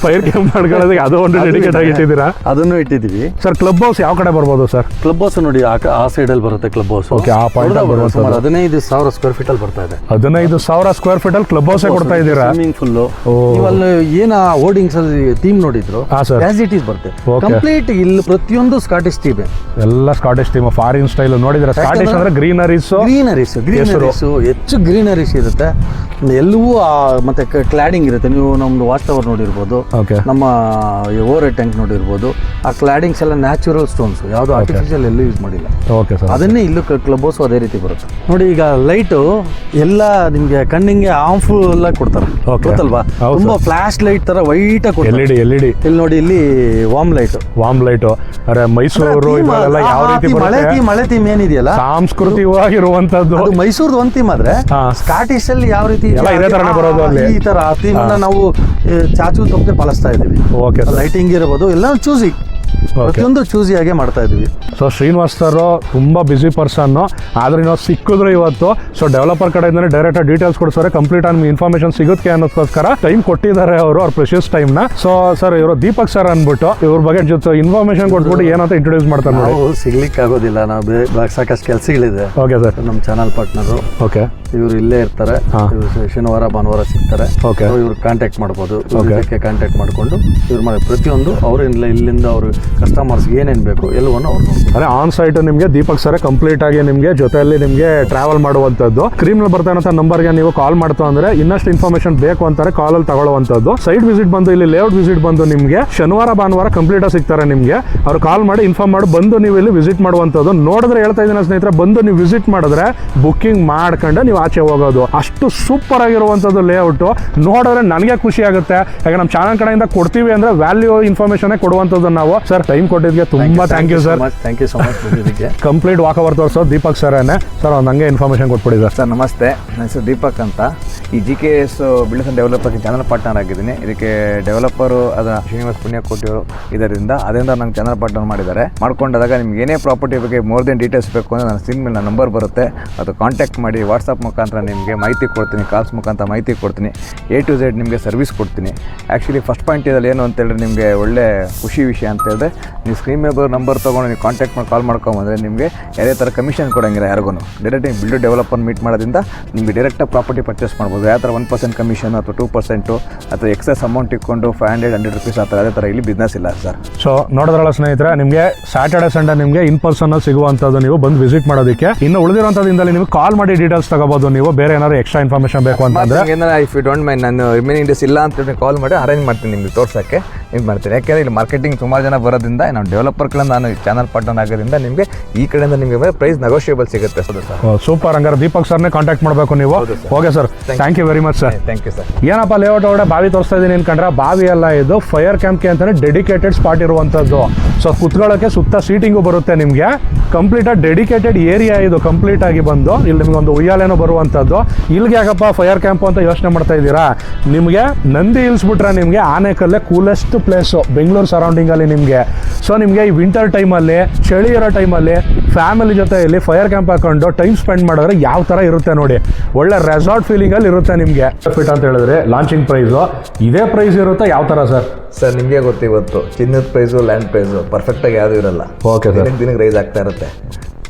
ಫೈರ್ ಕ್ಯಾಂಪ್ ಮಾಡ್ಕೊಳ್ಳೋದಕ್ಕೆ ಅದು ಒಂದು ಡೆಡಿಕೇಟ್ ಆಗಿ ಇಟ್ಟಿದ್ದೀರಾ? ಅದನ್ನು ಇಟ್ಟಿದ್ದೀವಿ. ಸರ್ ಕ್ಲಬ್ ಹೌಸ್ ಯಾವ ಕಡೆ ಬರ್ಬೋದು ಸರ್ ಕ್ಲಬ್ ಹೌಸ್ ನೋಡಿ ಆ ಸೈಡ್ ಅಲ್ಲಿ ಬರುತ್ತೆ ಕ್ಲಬ್ ಹೌಸ್ ಓಕೆ ಆ ಪಾಯಿಂಟ್. ಸುಮಾರು ಹದಿನೈದು ಸಾವಿರ ಸ್ಕ್ವೇರ್ ಫೀಟ್ ಅಲ್ಲಿ ಬರ್ತಾ ಇದೆ. ಹದಿನೈದು ಸಾವಿರ ಸ್ಕ್ವೇರ್ ಫೀಟ್ ಅಲ್ಲಿ ಕ್ಲಬ್ ಹೌಸ್ ಕೊಡ್ತಾ ಇದ್ದೀರಾ? Swimming pool. ಅಲ್ಲಿ ಏನ ಹೋರ್ಡಿಂಗ್ಸ್ ಅಲ್ಲಿ ಥೀಮ್ ನೋಡಿದ್ರು. ಆಸ್ ಇಟ್ ಈಸ್ ಬರುತ್ತೆ. ಕಂಪ್ಲೀಟ್ ಇಲ್ಲಿ ಪ್ರತಿಯೊಂದು ಸ್ಕಾಟಿಶ್ ಟೀಮ್ ಎಲ್ಲ ಸ್ಕಾಟಿಶ್ ಟೀಮ್ ಫಾರಿನ್ ಸ್ಟೈಲ್ ನೋಡಿದ್ರೆ ಸ್ಕಾಟಿಶ್ ಅಂದ್ರೆ ಗ್ರೀನರೀಸ್ ಗ್ರೀನರೀಸ್ ಗ್ರೀನರೀಸ್ ಹೆಚ್ಚು ಗ್ರೀನರೀಸ್ ಇರುತ್ತೆ. ಎಲ್ಲವೂ ಮತ್ತೆ ಕ್ಲಾಡಿಂಗ್ ಇರುತ್ತೆ. ನೀವು ನಮ್ದು ವಾಚ್ ಟವರ್ ನೋಡಿರ್ಬೋದು. ನಮ್ಮ ಓವರ್ ಟ್ಯಾಂಕ್ ನೋಡಿರ್ಬೋದು. ಆ ಕ್ಲಾಡಿಂಗ್ಸ್ ಎಲ್ಲ ನ್ಯಾಚುರಲ್ ಸ್ಟೋನ್ಸ್ ಯಾವುದು ಆರ್ಟಿಫಿಷಿಯಲ್ ಎಲ್ಲೂ ಯೂಸ್ ಮಾಡಿಲ್ಲ. ಓಕೆ ಸರ್ ಅದನ್ನೇ ಇಲ್ಲೂ ಕ್ಲಬ್ ಹೌಸ್ ಅದೇ ರೀತಿ ಬರುತ್ತೆ. ನೋಡಿ ಈಗ ಲೈಟು ಎಲ್ಲ ನಿಮಗೆ ಕಣ್ಣಿಗೆ ಆರ್ಮ್ಫುಲ್ ಎಲ್ಲ ಕೊಡ್ತಾರೆ. ಗೊತ್ತಲ್ವಾ? ತುಂಬಾ ಫ್ಲಾಶ್ ಲೈಟ್ ತರ ವೈಟ್ ಆಗಿ ಎಲ್ ಕೊಡ್ತಾರೆ E D L E D ಇಲ್ಲಿ ನೋಡಿ ಇಲ್ಲಿ ವಾಮ್ ಲೈಟ್ ವಾಮ್ ಲೈಟ್ ಅರೆ ಮೈಸೂರು ಯಾವ ರೀತಿ ಮಳೆ ಬರುತ್ತೆ? ಥೀಮ್ ಮಳೆ ಥೀಮ್ ಏನಿದೆಯಲ್ಲ? ಸಾಂಸ್ಕೃತಿಕವಾಗಿರುವಂತದ್ದು ಅದು ಮೈಸೂರ್ದು ಒಂದ್ ಥೀಮ್ ಆದ್ರೆ ಹಾ. ಸ್ಕಾಟಿಶ್ ಅಲ್ಲಿ ಯಾವ ರೀತಿ ಎಲ್ಲ ಇದೇ ಬರೋದು ಅಲ್ಲಿ. ಈ ತರ ಥೀಮ್ ನಾವು ಆ, ಚಾಚು ತಪ್ಪದೆ ಪಾಲಿಸ್ತಾ ಇದೀವಿ ಓಕೆ ಸರ್ ಲೈಟಿಂಗ್ ಇರಬಹುದು ಎಲ್ಲ ಚೂಸಿ ಪ್ರತಿಯೊಂದು ಚೂಸಿಯಾಗೆ ಮಾಡ್ತಾ ಇದೀವಿ ಸೊ ಶ್ರೀನಿವಾಸ್ ಸರ್ ತುಂಬ ಬಿಸಿ ಪರ್ಸನ್ ಆದ್ರೆ ನಾವು ಸಿಕ್ಕಿದ್ರು ಇವತ್ತು. ಸೊ ಡೆವಲಪರ್ ಕಡೆಯಿಂದನೇ ಡೈರೆಕ್ಟ್ ಡೀಟೇಲ್ಸ್ ಕೊಡ್ತಾರೆ ಕಂಪ್ಲೀಟ್ ಆಗಿ ಇನ್ಫಾರ್ಮೇಶನ್ ಸಿಗುತ್ತೆ ಅನ್ನೋದಕ್ಕೋಸ್ಕರ ಟೈಮ್ ಕೊಟ್ಟಿದ್ದಾರೆ ಅವರು ಅವ್ರ ಪ್ರೆಷಿಯಸ್ ಟೈಮ್ನ ಸೊ ಸರ್ ಇವರು ದೀಪಕ್ ಸರ್ ಅಂದ್ಬಿಟ್ಟು ಇವ್ರ ಬಗ್ಗೆ ಜೊತೆ ಇನ್ಫಾರ್ಮೇಶನ್ ಕೊಟ್ಬಿಟ್ಟು ಏನಂತ ಇಂಟ್ರೊಡ್ಯೂಸ್ ಮಾಡ್ತಾರೆ ನೋಡಿ. ನಾವು ಸಿಗ್ಲಿಕ್ಕೆ ಆಗೋದಿಲ್ಲ ನಾವು ಬೇ- ಬೇ- ಸಾಕಷ್ಟು ಕೆಲಸಗಳಿದೆ. ಓಕೆ ಸರ್ ನಮ್ಮ ಚಾನಲ್ ಪಾರ್ಟ್ನರು ಓಕೆ ಇವರು ಇಲ್ಲೇ ಇರ್ತಾರೆ. ಹಾ. ಇವ್ರು ಶ- ಶನಿವಾರ ಭಾನುವಾರ ಸಿಗ್ತಾರೆ. Okay. ಇವ್ರು ಕಾಂಟ್ಯಾಕ್ಟ್ ಮಾಡ್ಬೋದು. ಓಕೆ ಇದಕ್ಕೆ ಕಾಂಟ್ಯಾಕ್ಟ್ ಮಾಡಿಕೊಂಡು ಇವ್ರು ಮಾಡಿ ಪ್ರತಿಯೊಂದು ಅವರಿಂದ ಇಲ್ಲಿಂದ ಅವರು ಕಸ್ಟಮರ್ಸ್ಗೆ ಏನೇನು ಬೇಕು, ಎಲ್ಲವನ್ನು ಅವ್ರು ನೋಡ್ತಾರೆ ಆನ್ ಸೈಟ್ ನಿಮಗೆ ದೀಪಕ್ ಸರ್ ಕಂಪ್ಲೀಟ್ ಆಗಿ ನಿಮಗೆ ಜೊತೆಯಲ್ಲಿ ನಿಮಗೆ ಟ್ರಾವೆಲ್ ಮಾಡುವಂಥದ್ದು ಸ್ಕ್ರೀನ್ ಬರ್ತಾ ಇರೋ ನಂಬರ್ಗೆ ನೀವು ಕಾಲ್ ಮಾಡ್ತಾ ಅಂದ್ರೆ ಇನ್ನಷ್ಟು ಇನ್ಫಾರ್ಮೇಶನ್ ಬೇಕು ಅಂತಾರೆ ಕಾಲಲ್ಲಿ ತಗೊಳ್ಳುವಂಥದ್ದು ಸೈಟ್ ವಿಸಿಟ್ ಬಂದು, ಇಲ್ಲಿ ಲೇಔಟ್ ವಿಸಿಟ್ ಬಂದು ನಿಮಗೆ ಶನಿವಾರ, ಭಾನುವಾರ ಕಂಪ್ಲೀಟ್ ಆಗಿ ಸಿಗ್ತಾರೆ ನಿಮಗೆ. ಅವ್ರು ಕಾಲ್ ಮಾಡಿ ಇನ್ಫಾರ್ಮ್ ಮಾಡಿ ಬಂದು ನೀವು ಇಲ್ಲಿ ವಿಸಿಟ್ ಮಾಡುವಂಥದ್ದು ನೋಡಿದ್ರೆ ಹೇಳ್ತಾ ಇದ್ದೀನಿ ಸ್ನೇಹಿತರೆ, ಬಂದು ನೀವು ವಿಸಿಟ್ ಮಾಡಿದ್ರೆ ಬುಕ್ಕಿಂಗ್ ಮಾಡ್ಕೊಂಡು ನೀವು ಆಚೆ ಹೋಗೋದು. ಅಷ್ಟು ಸೂಪರ್ ಆಗಿರುವಂಥದ್ದು ಲೇಔಟು ನೋಡಿದ್ರೆ ನನಗೆ ಖುಷಿ ಆಗುತ್ತೆ. ಯಾಕೆ ನಮ್ಮ ಚಾನಲ್ ಕಡೆಯಿಂದ ಕೊಡ್ತೀವಿ ಅಂದ್ರೆ ವ್ಯಾಲ್ಯೂ ಇನ್ಫಾರ್ಮೇಷನ್ ಕೊಡುವಂಥದ್ದು ನಾವು. ಸರ್ ಟೈಮ್ ಕೊಟ್ಟಿದ್ದಕ್ಕೆ ತುಂಬಾ thank you sir thank you so much ಬಂದಿದ್ದಕ್ಕೆ ಕಂಪ್ಲೀಟ್ ವಾಕ್ ಅವರ್ ತೋರಿಸೋ ದೀಪಕ್ ಸರೇನೆ ಸರ್ ಒಂದು ಹಂಗೆ ಇನ್ಫಾರ್ಮೇಶನ್ ಕೊಟ್ಬಿಡಿ ಸರ್ ಸರ್ ನಮಸ್ತೆ. ನನ್ನ ಹೆಸರು ದೀಪಕ್ ಅಂತ. ಈ G K S builders developer channel partner ಆಗಿದ್ದೀನಿ. ಇದಕ್ಕೆ ಡೆವಲಪರು ಅದ ಶ್ರೀನಿವಾಸ್ ಪುಣ್ಯಕೋಟಿಯವರು ಇದರಿಂದ ಅದರಿಂದ ನಂಗೆ ಚಾನಲ್ ಪಾರ್ಟ್ನರ್ ಮಾಡಿದ್ದಾರೆ. ಮಾಡ್ಕೊಂಡಾಗ ನಿಮ್ಗೆ ಏನೇ ಪ್ರಾಪರ್ಟಿ ಬಗ್ಗೆ ಮೋರ್ ದೆನ್ ಡೀಟೇಲ್ಸ್ ಬೇಕು ಅಂದರೆ ನನ್ನ ಸ್ಕ್ರೀನ್ ಮೇಲೆ ನಂಬರ್ ಬರುತ್ತೆ. ಅದು ಕಾಂಟ್ಯಾಕ್ಟ್ ಮಾಡಿ ವಾಟ್ಸಪ್ ಮುಖಾಂತರ ನಿಮಗೆ ಮಾಹಿತಿ ಕೊಡ್ತೀನಿ ಕಾಲ್ಸ್ ಮುಖಾಂತರ ಮಾಹಿತಿ ಕೊಡ್ತೀನಿ. ಎ ಟು ಝೆಡ್ ನಿಮಗೆ ಸರ್ವಿಸ್ ಕೊಡ್ತೀನಿ. ಆ್ಯಕ್ಚುಲಿ ಫಸ್ಟ್ ಪಾಯಿಂಟ್ ಇದರಲ್ಲಿ ಏನು ಅಂತ ಹೇಳಿದ್ರೆ ನಿಮಗೆ ಒಳ್ಳೆ ಖುಷಿ ವಿಷಯ ಅಂತ ಹೇಳಿದ್ರೆ ನೀವು ಸ್ಕ್ರೀನ್ ಮೇಲೆ ಬರೋ ನಂಬರ್ ತೊಗೊಂಡು ನೀವು ಕಾಂಟ್ಯಾಕ್ಟ್ ಮಾಡಿ ಕಾಲ್ ಮಾಡ್ಕೊಂಬಂದರೆ ನಿಮಗೆ ಯಾವುದೇ ಥರ ಕಮಿಷನ್ ಕೊಡೋಂಗಿಲ್ಲ ಯಾರಿಗೂ ಡೈರೆಕ್ಟ್ ನೀವು ಬಿಲ್ಡರ್ ಡೆವಲಪ್ಮೆಂಟ್ ಮೀಟ್ ಮಾಡೋದ್ರಿಂದ ನಿಮಗೆ ಡೈರೆಕ್ಟಾಗಿ ಪ್ರಾಪರ್ಟಿ ಪರ್ಚೇಸ್ ಮಾಡ್ಬೋದು. ಯಾವ ಥರ ಒನ್ ಪರ್ಸೆಂಟ್ ಕಮಿಷನ್ ಅಥವಾ ಟೂ ಪರ್ಸೆಂಟು ಅಥವಾ ಎಕ್ಸಸ್ ಅಮೌಂಟ್ ಇಟ್ಕೊಂಡು ಫೈವ್ ಹಂಡ್ರೆಡ್ ಹಂಡ್ರೆಡ್ ರುಪೀಸ್ ಆ ಥರ ಅದೇ ಥರ ಇಲ್ಲಿ ಬಿಸ್ನೆಸ್ ಇಲ್ಲ ಸರ್ ಸೊ ನೋಡಿದ್ರಲ್ಲ ಸ್ನೇಹಿತರೆ ನಿಮಗೆ ಸ್ಯಾಟರ್ಡೆ ಸಂಡೇ ನಿಮಗೆ ಇನ್ ಪರ್ಸನ್ ಸಿಗುವಂಥದ್ದು ನೀವು ಬಂದು ವಿಸಿಟ್ ಮಾಡೋದಕ್ಕೆ. ಇನ್ನು ಉಳಿದಿರುವಂಥದ್ದಿಂದಲೇ ನೀವು ಕಾಲ್ ಮಾಡಿ ಡೀಟೇಲ್ಸ್ ತಗೋಬಹುದು ನೀವು. ಬೇರೆ ಏನಾದ್ರು ಎಕ್ಸ್ಟ್ರಾ ಇನ್ಫಾರ್ಮೇಷನ್ ಬೇಕು ಅಂತಂದ್ರೆ. ಇಫ್ ಯು ಡೋಂಟ್ ಮೈಂಡ್ ನಾನು ರಿಮೈನಿಂಗ್ ಡೇಸ್ ಇಲ್ಲ ಅಂತ ಕಾಲ್ ಮಾಡಿ ಅರೇಂಜ್ ಮಾಡ್ತೀನಿ ನಿಮಗೆ ತೋರ್ಸೋಕ್ಕೆ. ಇದು ಮಾಡ್ತೀನಿ. ಯಾಕೆಂದರೆ ಇಲ್ಲಿ ಮಾರ್ಕೆಟಿಂಗ್ ಸುಮಾರು ಜನ ಬರೋದ್ರಿಂದ ನಾವು ಡೆವಲಪರ್ಗಳನ್ನ ನಾನು ಚಾನಲ್ ಪಾರ್ಟ್ನರ್ ಆಗೋದ್ರಿಂದ ನಿಮಗೆ ಈ ಕಡೆಯಿಂದ ನಿಮಗೆ ಪ್ರೈಸ್ ನೆಗೋಷಿಯೇಬಲ್ ಸಿಗುತ್ತೆ ಸರ್. ಸೂಪರ್ ಹಂಗಾರೆ ದೀಪಕ್ ಸರ್ನೇ ಕಾಂಟ್ಯಾಕ್ಟ್ ಮಾಡಬೇಕು ನೀವು. Okay sir. Thank you very much sir thank you sir ಏನಪ್ಪ ಲೇಔಟ್ ಒಳಗಡೆ ಬಾವಿ ತೋರಿಸ್ತಾ ಇದ್ದೀನಿ ಅನ್ಕೊಂಡ್ರೆ ಬಾವಿ ಅಲ್ಲ ಇದು ಫೈರ್ ಕ್ಯಾಂಪ್ಗೆ ಅಂತಲೇ ಡೆಡಿಕೇಟೆಡ್ ಸ್ಪಾಟ್ ಇರುವಂಥದ್ದು ಸೊ ಕುತ್ಕೊಳ್ಳೋಕೆ ಸುತ್ತ ಸೀಟಿಂಗು ಬರುತ್ತೆ ನಿಮಗೆ. ಕಂಪ್ಲೀಟ್ ಆಗಿ ಡೆಡಿಕೇಟೆಡ್ ಏರಿಯಾ ಇದು ಕಂಪ್ಲೀಟ್ ಆಗಿ ಬಂದು ಇಲ್ಲಿ ನಿಮ್ಗೆ ಒಂದು ಉಯ್ಯಾಲೆನೋ ಬರುವಂಥದ್ದು ಇಲ್ಲಿಗೆ ಯಾಕಪ್ಪ ಫೈರ್ ಕ್ಯಾಂಪು ಅಂತ ಯೋಚನೆ ಮಾಡ್ತಾ ಇದ್ದೀರಾ? ನಿಮಗೆ ನಂದಿ ಇಳಿಸ್ಬಿಟ್ರೆ ನಿಮಗೆ ಆನೆಕಲ್ಲೇ ಕೂಲೆಸ್ಟ್ ಪ್ಲೇಸು ಬೆಂಗಳೂರು ಸರೌಂಡಿಂಗಲ್ಲಿ ನಿಮಗೆ. ಸೊ ನಿಮಗೆ ಈ ವಿಂಟರ್ ಟೈಮಲ್ಲಿ ಚಳಿ ಇರೋ ಟೈಮಲ್ಲಿ ಫ್ಯಾಮಿಲಿ ಜೊತೆ ಇಲ್ಲಿ ಫೈರ್ ಕ್ಯಾಂಪ್ ಹಾಕೊಂಡು ಟೈಮ್ ಸ್ಪೆಂಡ್ ಮಾಡಿದ್ರೆ ಯಾವ ಥರ ಇರುತ್ತೆ ನೋಡಿ. ಒಳ್ಳೆ ರೆಸಾರ್ಟ್ ಫೀಲಿಂಗಲ್ಲಿ ಇರುತ್ತೆ ನಿಮಗೆ. ಫಿಟ್ ಅಂತ ಹೇಳಿದ್ರೆ ಲಾಂಚಿಂಗ್ ಪ್ರೈಸು ಇದೇ ಪ್ರೈಸ್ ಇರುತ್ತೆ? ಯಾವ ಥರ ಸರ್ ಸರ್ ನಿಮಗೆ ಗೊತ್ತಿವತ್ತು. ಚಿನ್ನದ ಪ್ರೈಸು ಲ್ಯಾಂಡ್ ಪ್ರೈಸು ಪರ್ಫೆಕ್ಟಾಗಿ ಯಾವುದೂ ಇರಲ್ಲ. ಓಕೆ ಸರ್ ದಿನಕ್ಕೆ ದಿನಕ್ಕೆ ರೈಸ್ ಆಗ್ತಾ ಇರುತ್ತೆ.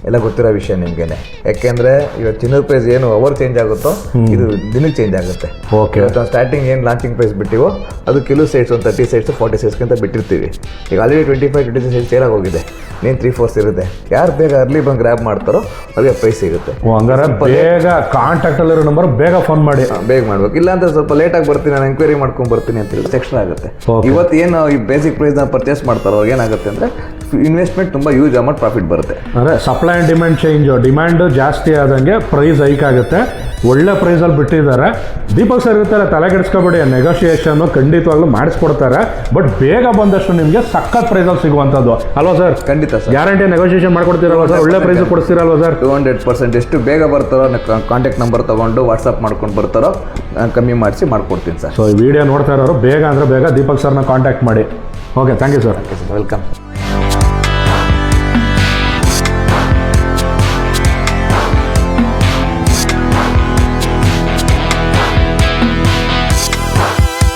ಎಲ್ಲ ಗೊತ್ತಿರೋ ವಿಷಯ ನಿಮ್ಗೆ ಯಾಕೆಂದ್ರೆ ಇವತ್ತು ಚಿನ್ನದ ಪ್ರೈಸ್ ಏನು ಅವರ್ ಚೇಂಜ್ ಆಗುತ್ತೋ ಇದು ದಿನಕ್ಕೆ ಚೇಂಜ್ ಆಗುತ್ತೆ. ಓಕೆ ಇವತ್ತು ಸ್ಟಾರ್ಟಿಂಗ್ ಏನು ಲಾಂಚಿಂಗ್ ಪ್ರೈಸ್ ಬಿಟ್ಟಿವೋ ಅದು ಕಿಲೋ ಸೈಡ್ಸ್ ಒಂದು ತರ್ಟಿ ಸೈಡ್ಸ್ ಫಾರ್ಟಿ ಸೈಟ್ಸ್ಗಿಂತ ಬಿಟ್ಟಿರ್ತೀವಿ. ಈಗ already twenty five twenty sites sale ಆಗೋಗಿದೆ ನೀನು ತ್ರೀ ಫೋರ್ಸ್ ಇರುತ್ತೆ ಯಾರು ಬೇಗ ಅರ್ಲಿ ಬಂದು ಗ್ರ್ಯಾಬ್ ಮಾಡ್ತಾರೋ ಅವ್ರಿಗೆ ಪ್ರೈಸ್ ಸಿಗುತ್ತೆ. ಹಂಗಾರೆ ಬೇಗ ಕಾಂಟ್ಯಾಕ್ಟ್ ಅಲ್ಲಿರೋ ನಂಬರ್ ಬೇಗ ಫೋನ್ ಮಾಡಿ. ಬೇಗ ಮಾಡ್ಬೇಕು. ಇಲ್ಲ ಅಂತ ಸ್ವಲ್ಪ ಲೇಟಾಗಿ ಬರ್ತೀನಿ ನಾನು ಎಂಕ್ವೈರಿ ಮಾಡ್ಕೊಂಡು ಬರ್ತೀನಿ ಅಂತ ಹೇಳಿ ಎಕ್ಸ್ಟ್ರಾ ಆಗುತ್ತೆ. ಇವತ್ತು ಏನು ಈ ಬೇಸಿಕ್ ಪ್ರೈಸ್ನ ಪರ್ಚೇಸ್ ಮಾಡ್ತಾರೋ ಏನಾಗುತ್ತೆ ಅಂದರೆ ಇನ್ವೆಸ್ಟ್ಮೆಂಟ್ ತುಂಬ ಯೂಸ್ ಅಮೌಂಟ್ ಪ್ರಾಫಿಟ್ ಬರುತ್ತೆ. ಅಂದ್ರೆ supply and demand change demand ಜಾಸ್ತಿ ಆದಂಗೆ ಪ್ರೈಸ್ ಹೈಕ್ ಆಗುತ್ತೆ. ಒಳ್ಳೆ ಪ್ರೈಸಲ್ಲಿ ಬಿಟ್ಟಿದ್ದಾರೆ. ದೀಪಕ್ ಸರ್ ಇರ್ತಾರೆ ತಲೆ ಕೆಡಿಸ್ಕೊಬೇಡಿ. ನೆಗೋಷಿಯೇಷನ್ ಖಂಡಿತವಾಗ್ಲೂ ಮಾಡಿಸ್ಕೊಡ್ತಾರೆ. ಬಟ್ ಬೇಗ ಬಂದಷ್ಟು ನಿಮಗೆ ಸಖತ್ ಪ್ರೈಸಲ್ಲಿ ಸಿಗುವಂಥದ್ದು. ಅಲ್ವಾ ಸರ್? ಖಂಡಿತ ಸರ್. ಗ್ಯಾರಂಟಿ ನೆಗೋಷಿಯೇಷನ್ ಮಾಡ್ಕೊಡ್ತೀರಲ್ವಾ ಸರ್? ಒಳ್ಳೆ ಪ್ರೈಸ್ ಕೊಡ್ತೀರಲ್ವಾ ಸರ್? ಟೂ ಹಂಡ್ರೆಡ್ ಪರ್ಸೆಂಟ್ ಎಷ್ಟು ಬೇಗ ಬರ್ತಾರೋ ಕಾಂಟ್ಯಾಕ್ಟ್ ನಂಬರ್ ತಗೊಂಡು ವಾಟ್ಸಪ್ ಮಾಡ್ಕೊಂಡು ಬರ್ತಾರೋ ಕಮ್ಮಿ ಮಾಡಿಸಿ ಮಾಡ್ಕೊಡ್ತೀನಿ ಸರ್. ಸೊ ಈ ವಿಡಿಯೋ ನೋಡ್ತಾ ಇರೋರು ಬೇಗ ಅಂದರೆ ಬೇಗ ದೀಪಕ್ ಸರ್ನ ಕಾಂಟ್ಯಾಕ್ಟ್ ಮಾಡಿ. Okay thank you sir welcome